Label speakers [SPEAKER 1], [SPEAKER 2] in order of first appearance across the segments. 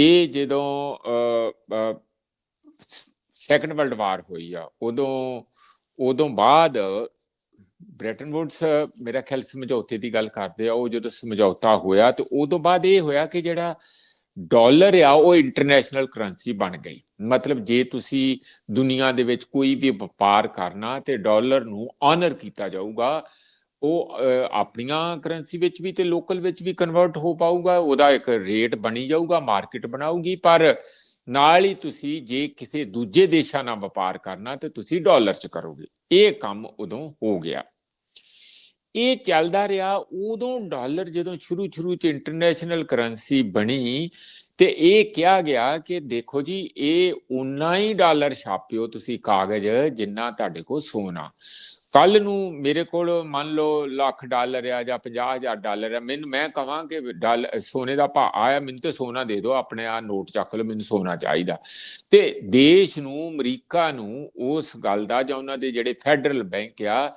[SPEAKER 1] ਇਹ ਜਦੋਂ second world war ਹੋਈ ਆ, ਉਦੋਂ ਉਦੋਂ ਬਾਅਦ ਬ੍ਰੈਟਨ ਵੁਡਸ ਮੇਰਾ ਖਿਆਲ ਸਮਝੌਤੇ ਦੀ ਗੱਲ ਕਰਦੇ ਆ, ਉਹ ਜਦੋਂ ਸਮਝੌਤਾ ਹੋਇਆ ਤੇ ਉਦੋਂ ਬਾਅਦ ਇਹ ਹੋਇਆ ਕਿ ਜਿਹੜਾ ਡਾਲਰ ਆ, ਉਹ ਇੰਟਰਨੈਸ਼ਨਲ ਕਰੰਸੀ ਬਣ ਗਈ। ਮਤਲਬ ਜੇ ਤੁਸੀਂ ਦੁਨੀਆ ਦੇ ਵਿੱਚ ਕੋਈ ਵੀ ਵਪਾਰ ਕਰਨਾ ਤੇ ਡਾਲਰ ਨੂੰ ਆਨਰ ਕੀਤਾ ਜਾਊਗਾ ਉਹ ਅਹ, ਆਪਣੀਆਂ ਕਰੰਸੀ ਵਿੱਚ ਵੀ ਤੇ ਲੋਕਲ ਵਿੱਚ ਵੀ ਕਨਵਰਟ ਹੋ ਪਾਊਗਾ ਉਹਦਾ ਇੱਕ ਰੇਟ ਬਣੀ ਜਾਊਗਾ ਮਾਰਕੀਟ ਬਣਾਊਗੀ ਪਰ ਨਾਲ ਹੀ ਤੁਸੀਂ ਜੇ ਕਿਸੇ ਦੂਜੇ ਦੇਸ਼ਾਂ ਨਾਲ ਵਪਾਰ ਕਰਨਾ ਤੇ ਤੁਸੀਂ ਡਾਲਰ 'ਚ ਕਰੋਗੇ। ਇਹ ਕੰਮ ਉਦੋਂ ਹੋ ਗਿਆ। ਇਹ ਚੱਲਦਾ ਰਿਹਾ ਉਦੋਂ ਡਾਲਰ ਜਦੋਂ ਸ਼ੁਰੂ ਸ਼ੁਰੂ 'ਚ ਇੰਟਰਨੈਸ਼ਨਲ ਕਰੰਸੀ ਬਣੀ ਤੇ ਇਹ ਕਿਹਾ ਗਿਆ ਕਿ ਦੇਖੋ ਜੀ ਇਹ ਉਨਾ ਹੀ ਡਾਲਰ ਛਾਪਿਓ ਤੁਸੀਂ ਕਾਗਜ਼ ਜਿੰਨਾ ਤੁਹਾਡੇ ਕੋਲ ਸੋਨਾ। ਕੱਲ ਨੂੰ ਮੇਰੇ ਕੋਲ ਮੰਨ ਲਓ ਲੱਖ ਡਾਲਰ ਆ ਜਾਂ 50000 ਡਾਲਰ ਆ, ਮੈਨੂੰ ਮੈਂ ਕਹਾਂ ਕਿ ਡਾਲਰ ਸੋਨੇ ਦਾ ਭਾਅ ਆਇਆ, ਮੈਨੂੰ ਤੇ ਸੋਨਾ ਦੇ ਦਿਓ, ਆਪਣੇ ਆ ਨੋਟ ਚੱਕ ਲਓ, ਮੈਨੂੰ ਸੋਨਾ ਚਾਹੀਦਾ। ਤੇ ਦੇਸ਼ ਨੂੰ, ਅਮਰੀਕਾ ਨੂੰ ਉਸ ਗੱਲ ਦਾ ਜਾਂ ਉਹਨਾਂ ਦੇ ਜਿਹੜੇ ਫੈਡਰਲ ਬੈਂਕ ਆ,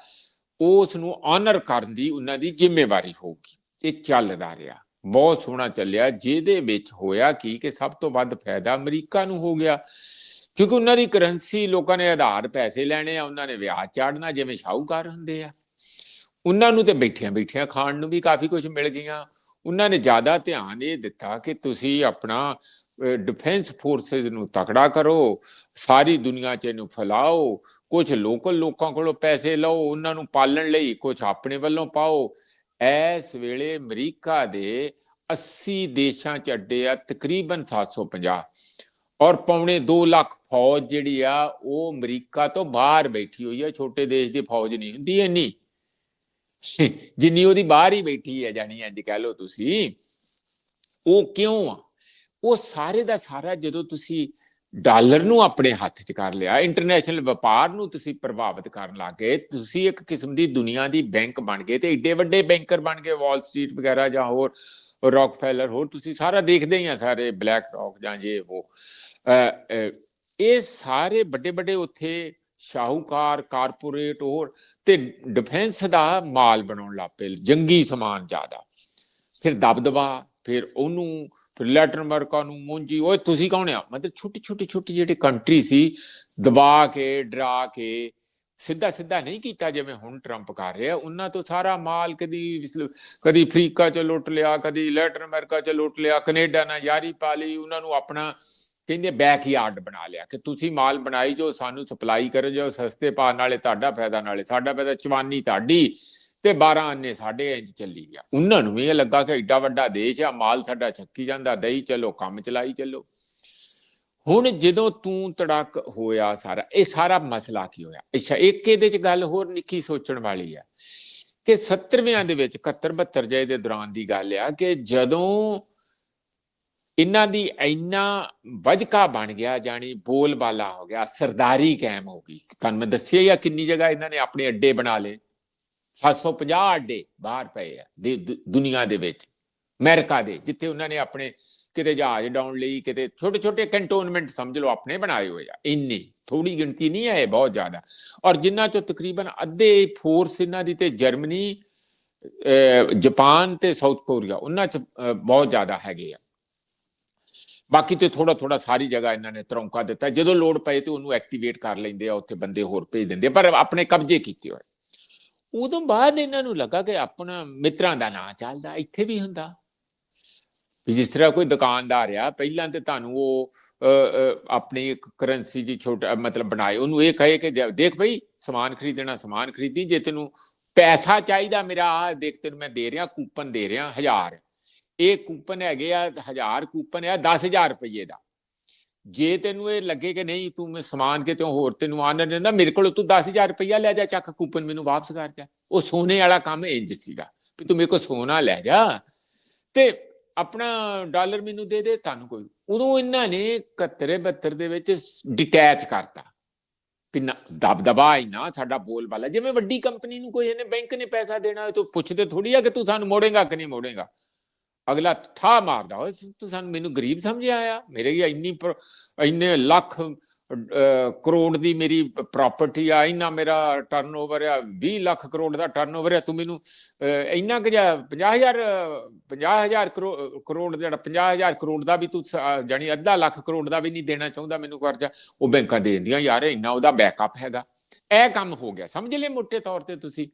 [SPEAKER 1] ਉਸ ਨੂੰ ਆਨਰ ਕਰਨ ਦੀ ਉਹਨਾਂ ਦੀ ਜ਼ਿੰਮੇਵਾਰੀ ਹੋਊਗੀ। ਇਹ ਚੱਲਦਾ ਰਿਹਾ। ਬਹੁਤ ਸੋਹਣਾ ਚੱਲਿਆ, ਜਿਹਦੇ ਵਿੱਚ ਹੋਇਆ ਕੀ ਕਿ ਸਭ ਤੋਂ ਵੱਧ ਫਾਇਦਾ ਅਮਰੀਕਾ ਨੂੰ ਹੋ ਗਿਆ। ਕਿਉਂਕਿ ਉਹਨਾਂ ਦੀ ਕਰੰਸੀ ਲੋਕਾਂ ਨੇ ਆਧਾਰ ਪੈਸੇ ਲੈਣੇ ਆ, ਉਹਨਾਂ ਨੇ ਵਿਆਹ ਚਾੜਨਾ, ਜਿਵੇਂ ਸ਼ਾਹੂਕਾਰ ਹੁੰਦੇ ਆ। ਉਹਨਾਂ ਨੂੰ ਤੇ ਬੈਠਿਆਂ ਬੈਠਿਆਂ ਖਾਣ ਨੂੰ ਵੀ ਕਾਫੀ ਕੁਝ ਮਿਲ ਗਈਆਂ। ਉਹਨਾਂ ਨੇ ਜ਼ਿਆਦਾ ਧਿਆਨ ਇਹ ਦਿੱਤਾ ਕਿ ਤੁਸੀਂ ਆਪਣਾ ਡਿਫੈਂਸ ਫੋਰਸਸ ਨੂੰ ਤਕੜਾ ਕਰੋ, ਸਾਰੀ ਦੁਨੀਆ 'ਚ ਇਹਨੂੰ ਫੈਲਾਓ ਕੁਝ ਲੋਕਲ ਲੋਕਾਂ ਕੋਲੋਂ ਪੈਸੇ ਲਓ, ਉਹਨਾਂ ਨੂੰ ਪਾਲਣ ਲਈ ਕੁਝ ਆਪਣੇ ਵੱਲੋਂ ਪਾਓ। ਇਸ ਵੇਲੇ ਅਮਰੀਕਾ ਦੇ 80 ਦੇਸ਼ਾਂ 'ਚ ਅੱਡੇ ਆ, ਤਕਰੀਬਨ 750 ਔਰ ਪੌਣੇ 2 ਲੱਖ ਫੌਜ ਜਿਹੜੀ ਆ, ਉਹ ਅਮਰੀਕਾ ਤੋਂ ਬਾਹਰ ਬੈਠੀ ਹੋਈ ਆ, ਛੋਟੇ ਦੇਸ਼ ਦੀ ਫੌਜ ਨਹੀਂ ਹੁੰਦੀ ਇੰਨੀ। ਜਿੰਨੀ ਉਹਦੀ ਬਾਹਰ ਹੀ ਬੈਠੀ ਹੈ ਜਾਣੀ ਅੱਜ ਕਹਿ ਲਓ ਤੁਸੀਂ। ਉਹ ਕਿਉਂ ਆ? ਉਹ ਸਾਰੇ ਦਾ ਸਾਰਾ ਜਦੋਂ ਤੁਸੀਂ ਡਾਲਰ ਨੂੰ ਆਪਣੇ ਹੱਥ 'ਚ ਕਰ ਲਿਆ, ਇੰਟਰਨੈਸ਼ਨਲ ਵਪਾਰ ਨੂੰ ਤੁਸੀਂ ਪ੍ਰਭਾਵਿਤ ਕਰਨ ਲੱਗੇ ਤੁਸੀਂ ਇੱਕ ਕਿਸਮ ਦੀ ਦੁਨੀਆ ਦੀ ਬੈਂਕ ਬਣ ਗਏ ਤੇ ਏਡੇ ਵੱਡੇ ਬੈਂਕਰ ਬਣ ਗਏ ਵਾਲ ਸਟਰੀਟ ਵਗੈਰਾ ਜਾਂ ਹੋਰ ਰੌਕਫੈਲਰ ਹੋਰ ਤੁਸੀਂ ਸਾਰਾ ਦੇਖਦੇ ਹੀ ਆ ਸਾਰੇ ਬਲੈਕ ਰੌਕ ਜਾਂ ਜੇ ਉਹ। ਇਹ ਸਾਰੇ ਵੱਡੇ ਵੱਡੇ ਉੱਥੇ ਸ਼ਾਹੂਕਾਰ, ਕਾਰਪੋਰੇਟ ਹੋਰ ਤੇ ਡਿਫੈਂਸ ਦਾ ਮਾਲ ਬਣਾਉਣ ਲੱਗ ਪਏ, ਜੰਗੀ ਸਮਾਨ ਜ਼ਿਆਦਾ। ਫਿਰ ਦਬਦਬਾ, ਫਿਰ ਉਹਨੂੰ, ਫਿਰ ਲੈਟਰ ਅਮਰੀਕਾ ਨੂੰ ਮੁੰਜੀ, ਓਏ ਤੁਸੀਂ ਕੌਣ ਆ? ਮਤਲਬ ਛੋਟੀ ਛੋਟੀ ਛੋਟੀ ਜਿਹੜੇ ਕੰਟਰੀ ਸੀ, ਦਬਾ ਕੇ, ਡਰਾ ਕੇ, ਸਿੱਧਾ ਸਿੱਧਾ ਨਹੀਂ ਕੀਤਾ ਜਿਵੇਂ ਹੁਣ ਟਰੰਪ ਕਰ ਰਿਹਾ। ਉਹਨਾਂ ਤੋਂ ਸਾਰਾ ਮਾਲ ਕਦੀ ਕਦੀ ਅਫਰੀਕਾ ਚ ਲੁੱਟ ਲਿਆ, ਕਦੀ ਲੈਟਰ ਅਮਰੀਕਾ ਚ ਲੁੱਟ ਲਿਆ, ਕੈਨੇਡਾ ਨਾਲ ਯਾਰੀ ਪਾ ਲਈ, ਉਹਨਾਂ ਨੂੰ ਆਪਣਾ ਕਹਿੰਦੇ ਬੈਕਯਾਰਡ ਬਣਾ ਲਿਆ ਕਿ ਤੁਸੀਂ ਮਾਲ ਬਣਾਈ ਜੋ ਸਾਨੂੰ ਸਪਲਾਈ ਕਰੋ ਜੋ ਸਸਤੇ ਭਾਅ ਨਾਲੇ ਤੁਹਾਡਾ ਫਾਇਦਾ ਨਾਲੇ ਸਾਡਾ ਫਾਇਦਾ, ਚਵਾਨੀ ਤੁਹਾਡੀ ਤੇ 12 ਅੰਨੇ ਸਾਡੇ ਇੰਜ ਚੱਲੀ ਗਿਆ। ਉਹਨਾਂ ਨੂੰ ਵੀ ਇਹ ਲੱਗਾ ਕਿ ਐਡਾ ਵੱਡਾ ਦੇਸ਼ ਆ, ਮਾਲ ਸਾਡਾ ਛੱਕੀ ਜਾਂਦਾ ਦਈ ਚਲੋ, ਕੰਮ ਚਲਾਈ ਚੱਲੋ। ਹੁਣ ਜਦੋਂ ਤੂੰ ਤੜਕ ਹੋਇਆ ਸਾਰਾ, ਇਹ ਸਾਰਾ ਮਸਲਾ ਕੀ ਹੋਇਆ? ਅੱਛਾ, ਇੱਕ ਇਹਦੇ ਚ ਗੱਲ ਹੋਰ ਨਿੱਕੀ ਸੋਚਣ ਵਾਲੀ ਆ ਕਿ 70ਵਿਆਂ ਦੇ ਵਿੱਚ 71 72 ਜੇ ਦੇ ਦੌਰਾਨ ਦੀ ਗੱਲ ਆ ਕਿ ਜਦੋਂ ਇਹਨਾਂ ਦੀ ਇੰਨਾ ਵਜਕਾ ਬਣ ਗਿਆ ਜਾਨੀ ਬੋਲਬਾਲਾ ਹੋ ਗਿਆ, ਸਰਦਾਰੀ ਕਾਇਮ ਹੋ ਗਈ। ਤੁਹਾਨੂੰ ਮੈਂ ਦੱਸਿਆ ਜਾਂ ਕਿੰਨੀ ਜਗ੍ਹਾ ਇਹਨਾਂ ਨੇ ਆਪਣੇ ਅੱਡੇ ਬਣਾ ਲਏ। 750 ਅੱਡੇ ਬਾਹਰ ਪਏ ਆ ਦੁਨੀਆ ਦੇ ਵਿੱਚ, ਅਮਰੀਕਾ ਦੇ, ਜਿੱਥੇ ਉਹਨਾਂ ਨੇ ਆਪਣੇ ਕਿਤੇ ਜਹਾਜ਼ ਡਾਉਣ ਲਈ, ਕਿਤੇ ਛੋਟੇ ਛੋਟੇ ਕੰਟੋਨਮੈਂਟ ਸਮਝ ਲਓ, ਆਪਣੇ ਬਣਾਏ ਹੋਏ ਆ, ਇੰਨੀ ਥੋੜੀ ਗਿਣਤੀ ਨਹੀਂ ਹੈ ਬਹੁਤ ਜ਼ਿਆਦਾ। ਔਰ ਜਿੰਨਾ ਚੋਂ ਤਕਰੀਬਨ ਅੱਧੇ ਫੋਰਸ ਇਹਨਾਂ ਦੀ ਤੇ ਜਰਮਨੀ ਜਾਪਾਨ ਤੇ ਸਾਊਥ ਕੋਰੀਆ ਉਹਨਾਂ ਚ ਬਹੁਤ ਜ਼ਿਆਦਾ ਹੈਗੇ ਆ। ਬਾਕੀ ਤੇ ਥੋੜਾ ਥੋੜਾ ਸਾਰੀ ਜਗ੍ਹਾ ਇਹਨਾਂ ਨੇ ਤਰੌਂਕਾ ਦਿੱਤਾ। ਜਦੋਂ ਲੋੜ ਪਏ ਤੇ ਉਹਨੂੰ ਐਕਟੀਵੇਟ ਕਰ ਲੈਂਦੇ ਆ, ਉੱਥੇ ਬੰਦੇ ਹੋਰ ਭੇਜ ਦਿੰਦੇ ਪਰ ਆਪਣੇ ਕਬਜ਼ੇ ਕੀਤੇ ਹੋਏ। ਉਦੋਂ ਬਾਅਦ ਇਹਨਾਂ ਨੂੰ ਲੱਗਾ ਕਿ ਆਪਣਾ ਮਿੱਤਰਾਂ ਦਾ ਨਾਂ ਚੱਲਦਾ, ਇੱਥੇ ਵੀ ਹੁੰਦਾ। ਵੀ ਜਿਸ ਤਰ੍ਹਾਂ ਕੋਈ ਦੁਕਾਨਦਾਰ ਆ, ਪਹਿਲਾਂ ਤੇ ਤੁਹਾਨੂੰ ਉਹ ਆਪਣੀ ਇੱਕ ਕਰੰਸੀ ਜੀ ਛੋਟਾ, ਮਤਲਬ ਬਣਾਏ, ਉਹਨੂੰ ਇਹ ਕਹੇ ਕਿ ਦੇਖ ਭਈ ਸਮਾਨ ਖਰੀਦਣਾ, ਸਮਾਨ ਖਰੀਦੀ, ਜੇ ਤੈਨੂੰ ਪੈਸਾ ਚਾਹੀਦਾ ਮੇਰਾ ਆ ਦੇਖ ਤੈਨੂੰ ਮੈਂ ਦੇ ਰਿਹਾ, ਕੂਪਨ ਦੇ ਰਿਹਾ 1000 ਇਹ ਕੂਪਨ ਹੈਗੇ ਆ 1000 ਕੂਪਨ ਆ 10000 ਰੁਪਏ ਦਾ। ਜੇ ਤੈਨੂੰ ਇਹ ਲੱਗੇ ਕਿ ਨਹੀਂ, ਤੂੰ ਮੈਂ ਸਮਾਨ ਕਿਤੇ ਹੋਰ ਤੈਨੂੰ ਆਨਰ ਦਿੰਦਾ, ਮੇਰੇ ਕੋਲ ਤੂੰ 10000 ਰੁਪਇਆ ਲੈ ਜਾ, ਚੱਕ ਕੂਪਨ ਮੈਨੂੰ ਵਾਪਸ ਕਰ ਜਾ। ਉਹ ਸੋਨੇ ਵਾਲਾ ਕੰਮ ਇੰਜ ਸੀਗਾ ਵੀ ਤੂੰ ਮੇਰੇ ਕੋਲ ਸੋਨਾ ਲੈ ਜਾ ਤੇ ਆਪਣਾ ਡਾਲਰ ਮੈਨੂੰ ਦੇ ਦੇ, ਤੁਹਾਨੂੰ ਕੋਈ ਉਦੋਂ ਇਹਨਾਂ ਨੇ 71 72 ਦੇ ਵਿੱਚ ਡਿਟੈਚ ਕਰਤਾ ਪਿੰਨਾ ਦਬਦਬਾ ਹੀ ਨਾ ਸਾਡਾ ਬੋਲ ਬਾਲਾ ਜਿਵੇਂ ਵੱਡੀ ਕੰਪਨੀ ਨੂੰ ਕੋਈ ਇਹਨੇ ਬੈਂਕ ਨੇ ਪੈਸਾ ਦੇਣਾ ਹੋਏ, ਤਾਂ ਪੁੱਛਦੇ ਥੋੜੀ ਆ ਕਿ ਤੂੰ ਸਾਨੂੰ ਮੋੜੇਗਾ ਕਿ ਨਹੀਂ ਮੋੜੇਗਾ। ਅਗਲਾ ਠਾ ਮਾਰਦਾ ਹੋਏ ਤੂੰ ਸਾਨੂੰ ਮੈਨੂੰ ਗਰੀਬ ਸਮਝਿਆ ਆ? ਮੇਰੇ ਹੀ ਇੰਨੀ ਇੰਨੇ ਲੱਖ ਕਰੋੜ ਦੀ ਮੇਰੀ ਪ੍ਰਾਪਰਟੀ ਆ, ਇੰਨਾ ਮੇਰਾ ਟਰਨਓਵਰ ਆ 20 ਲੱਖ ਕਰੋੜ ਦਾ ਟਰਨਓਵਰ ਆ, ਤੂੰ ਮੈਨੂੰ ਇੰਨਾ ਕਿ 50000 50000 ਕਰੋੜ ਜਿਹੜਾ 50000 ਕਰੋੜ ਦਾ ਵੀ ਤੂੰ ਸ- ਜਾਣੀ ਅੱਧਾ ਲੱਖ ਕਰੋੜ ਦਾ ਵੀ ਨਹੀਂ ਦੇਣਾ ਚਾਹੁੰਦਾ ਮੈਨੂੰ ਕਰਜ਼ਾ, ਉਹ ਬੈਂਕਾਂ ਦੇ ਦਿੰਦੀਆਂ, ਯਾਰ ਇੰਨਾ ਉਹਦਾ ਬੈਕਅਪ ਹੈਗਾ। ਇਹ ਕੰਮ ਹੋ ਗਿਆ। ਸਮਝ ਲੈ ਮੋਟੇ ਤੌਰ ਤੇ ਤੁਸੀਂ।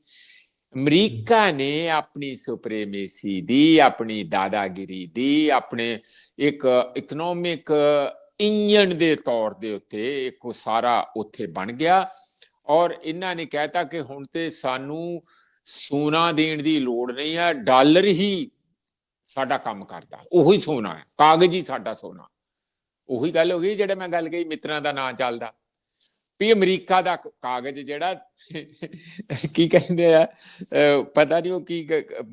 [SPEAKER 1] ਅਮਰੀਕਾ ਨੇ ਆਪਣੀ ਸੁਪਰੀਮੇਸੀ ਦੀ, ਆਪਣੀ ਦਾਦਾਗਿਰੀ ਦੀ, ਆਪਣੇ ਇੱਕ ਇਕਨੋਮਿਕ ਇੰਜਨ ਦੇ ਤੌਰ ਦੇ ਉੱਤੇ ਇੱਕ ਉਹ ਸਾਰਾ ਉੱਥੇ ਬਣ ਗਿਆ। ਔਰ ਇਹਨਾਂ ਨੇ ਕਹਿਤਾ ਕਿ ਹੁਣ ਤੇ ਸਾਨੂੰ ਸੋਨਾ ਦੇਣ ਦੀ ਲੋੜ ਨਹੀਂ ਹੈ ਡਾਲਰ ਹੀ ਸਾਡਾ ਕੰਮ ਕਰਦਾ। ਉਹੀ ਸੋਨਾ ਹੈ, ਕਾਗਜ਼ ਹੀ ਸਾਡਾ ਸੋਨਾ। ਉਹੀ ਗੱਲ ਹੋ ਗਈ, ਜਿਹੜਾ ਮੈਂ ਗੱਲ ਕਹੀ ਮਿੱਤਰਾਂ ਦਾ ਨਾਂ ਚੱਲਦਾ। ਵੀ ਅਮਰੀਕਾ ਦਾ ਕਾਗਜ਼ ਜਿਹੜਾ ਕੀ ਕਹਿੰਦੇ ਆ ਪਤਾ ਨਹੀਂ ਉਹ ਕੀ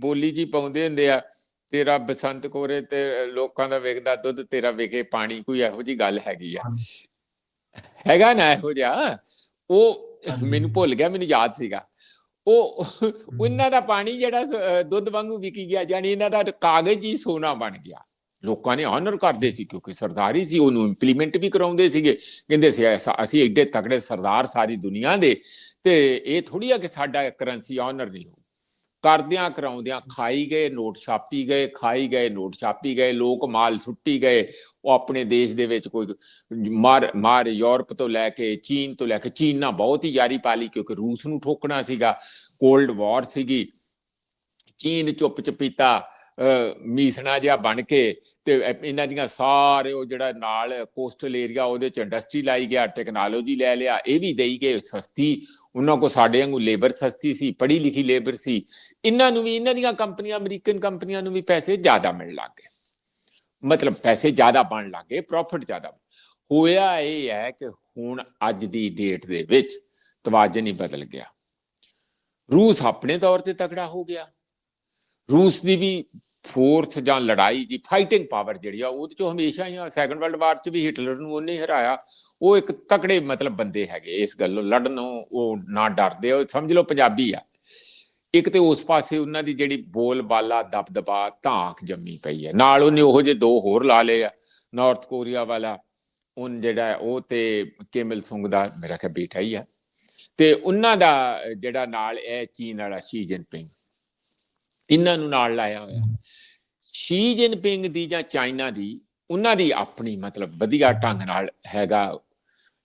[SPEAKER 1] ਬੋਲੀ ਜੀ ਪਾਉਂਦੇ ਹੁੰਦੇ ਆ ਤੇਰਾ ਬਸੰਤ ਕੋਰੇ ਤੇ ਲੋਕਾਂ ਦਾ ਵੇਖਦਾ ਦੁੱਧ ਤੇਰਾ ਵੇਖੇ ਪਾਣੀ ਕੋਈ ਇਹੋ ਜੀ ਗੱਲ ਹੈਗੀ ਆ। ਹੈਗਾ ਨਾ ਇਹੋ ਜਿਹਾ? ਉਹ ਮੈਨੂੰ ਭੁੱਲ ਗਿਆ ਮੈਨੂੰ ਯਾਦ ਸੀਗਾ। ਉਹ ਉਹਨਾਂ ਦਾ ਪਾਣੀ ਜਿਹੜਾ ਦੁੱਧ ਵਾਂਗੂ ਵਿਕੀ ਗਿਆ ਜਾਨੀ ਇਹਨਾਂ ਦਾ ਕਾਗਜ਼ ਹੀ ਸੋਨਾ ਬਣ ਗਿਆ। ਲੋਕਾਂ ਨੇ ਆਨਰ ਕਰਦੇ ਸੀ ਕਿਉਂਕਿ ਸਰਦਾਰੀ ਸੀ, ਉਹਨੂੰ ਇੰਪਲੀਮੈਂਟ ਵੀ ਕਰਾਉਂਦੇ ਸੀਗੇ। ਕਹਿੰਦੇ ਸੀ ਅਸੀਂ ਐਡੇ ਤਕੜੇ ਸਰਦਾਰ ਸਾਰੀ ਦੁਨੀਆ ਦੇ, ਤੇ ਇਹ ਥੋੜੀ ਆ ਕਿ ਸਾਡਾ ਕਰੰਸੀ ਆਨਰ ਨਹੀਂ ਹੋ ਕਰਦਿਆਂ ਕਰਾਉਂਦਿਆਂ ਖਾਈ ਗਏ, ਨੋਟ ਛਾਪੀ ਗਏ, ਖਾਈ ਗਏ, ਨੋਟ ਛਾਪੀ ਗਏ, ਲੋਕ ਮਾਲ ਸੁੱਟੀ ਗਏ। ਉਹ ਆਪਣੇ ਦੇਸ਼ ਦੇ ਵਿੱਚ ਕੋਈ ਮਾਰ ਮਾਰ ਯੂਰਪ ਤੋਂ ਲੈ ਕੇ ਚੀਨ ਤੋਂ ਲੈ ਕੇ, ਚੀਨ ਨਾਲ ਬਹੁਤ ਹੀ ਯਾਰੀ ਪਾਲੀ ਕਿਉਂਕਿ ਰੂਸ ਨੂੰ ਠੋਕਣਾ ਸੀਗਾ। ਕੋਲਡ ਵਾਰ ਸੀਗੀ। ਚੀਨ ਚੁੱਪ ਚਪੀਤਾ ਮੀਸਣਾ ਜਿਹਾ ਬਣ ਕੇ ਤੇ ਇਹਨਾਂ ਦੀਆਂ ਸਾਰੇ ਉਹ ਜਿਹੜਾ ਨਾਲ ਕੋਸਟਲ ਏਰੀਆ ਉਹਦੇ ਚ ਇੰਡਸਟਰੀ ਲਾਈ ਗਿਆ ਟੈਕਨੋਲੋਜੀ ਲੈ ਲਿਆ, ਇਹ ਵੀ ਦੇਈ ਗਏ ਸਸਤੀ। ਉਹਨਾਂ ਕੋ ਸਾਡੇ ਵਾਂਗੂ ਲੇਬਰ ਸਸਤੀ ਸੀ, ਪੜ੍ਹੀ ਲਿਖੀ ਲੇਬਰ ਸੀ। ਇਹਨਾਂ ਨੂੰ ਵੀ, ਇਹਨਾਂ ਦੀਆਂ ਕੰਪਨੀਆਂ, ਅਮਰੀਕਨ ਕੰਪਨੀਆਂ ਨੂੰ ਵੀ ਪੈਸੇ ਜ਼ਿਆਦਾ ਮਿਲਣ ਲੱਗ ਗਏ। ਮਤਲਬ ਪੈਸੇ ਜ਼ਿਆਦਾ ਬਣ ਲੱਗ ਗਏ ਪ੍ਰੋਫਿਟ ਜ਼ਿਆਦਾ ਹੋਇਆ ਇਹ ਹੈ ਕਿ ਹੁਣ ਅੱਜ ਦੀ ਡੇਟ ਦੇ ਵਿੱਚ ਤਵਾਜ਼ਨ ਹੀ ਬਦਲ ਗਿਆ। ਰੂਸ ਆਪਣੇ ਤੌਰ ਤੇ ਤਕੜਾ ਹੋ ਗਿਆ। ਰੂਸ ਦੀ ਵੀ ਫੋਰਸ ਜਾਂ ਲੜਾਈ ਦੀ ਫਾਈਟਿੰਗ ਪਾਵਰ ਜਿਹੜੀ ਆ ਉਹਦੇ ਚੋਂ ਹਮੇਸ਼ਾ ਹੀ ਸੈਕੰਡ ਵਰਲਡ ਵਾਰ ਚ ਵੀ ਹਿਟਲਰ ਨੂੰ ਉਹਨੇ ਹਰਾਇਆ। ਉਹ ਇੱਕ ਤਕੜੇ ਮਤਲਬ ਬੰਦੇ ਹੈਗੇ ਇਸ ਗੱਲੋਂ, ਲੜਨੋਂ ਉਹ ਨਾ ਡਰਦੇ। ਉਹ ਸਮਝ ਲਓ ਪੰਜਾਬੀ ਆ। ਇੱਕ ਤੇ ਉਸ ਪਾਸੇ ਉਹਨਾਂ ਦੀ ਜਿਹੜੀ ਬੋਲ ਬਾਲਾ, ਦਬਦਬਾ, ਧਾਕ ਜੰਮੀ ਪਈ ਹੈ ਨਾਲ ਉਹਨੇ ਉਹੋ ਜਿਹੇ ਦੋ ਹੋਰ ਲਾ ਲਏ ਆ ਨਾਰਥ ਕੋਰੀਆ ਵਾਲਾ। ਉਹਨ ਜਿਹੜਾ ਉਹ ਤੇ ਕੇਮਲ ਸੁੰਗ ਦਾ ਮੇਰਾ ਖਿਆਲ ਬੇਟਾ ਹੀ ਆ। ਤੇ ਉਹਨਾਂ ਦਾ ਜਿਹੜਾ ਨਾਲ ਇਹ ਚੀਨ ਵਾਲਾ ਸ਼ੀ ਜਿਨਪਿੰਗ ਇਹਨਾਂ ਨੂੰ ਨਾਲ ਲਾਇਆ ਹੋਇਆ। ਸ਼ੀ ਜਿਨਪਿੰਗ ਦੀ ਜਾਂ ਚਾਈਨਾ ਦੀ, ਉਹਨਾਂ ਦੀ ਆਪਣੀ ਮਤਲਬ ਵਧੀਆ ਢੰਗ ਨਾਲ ਹੈਗਾ।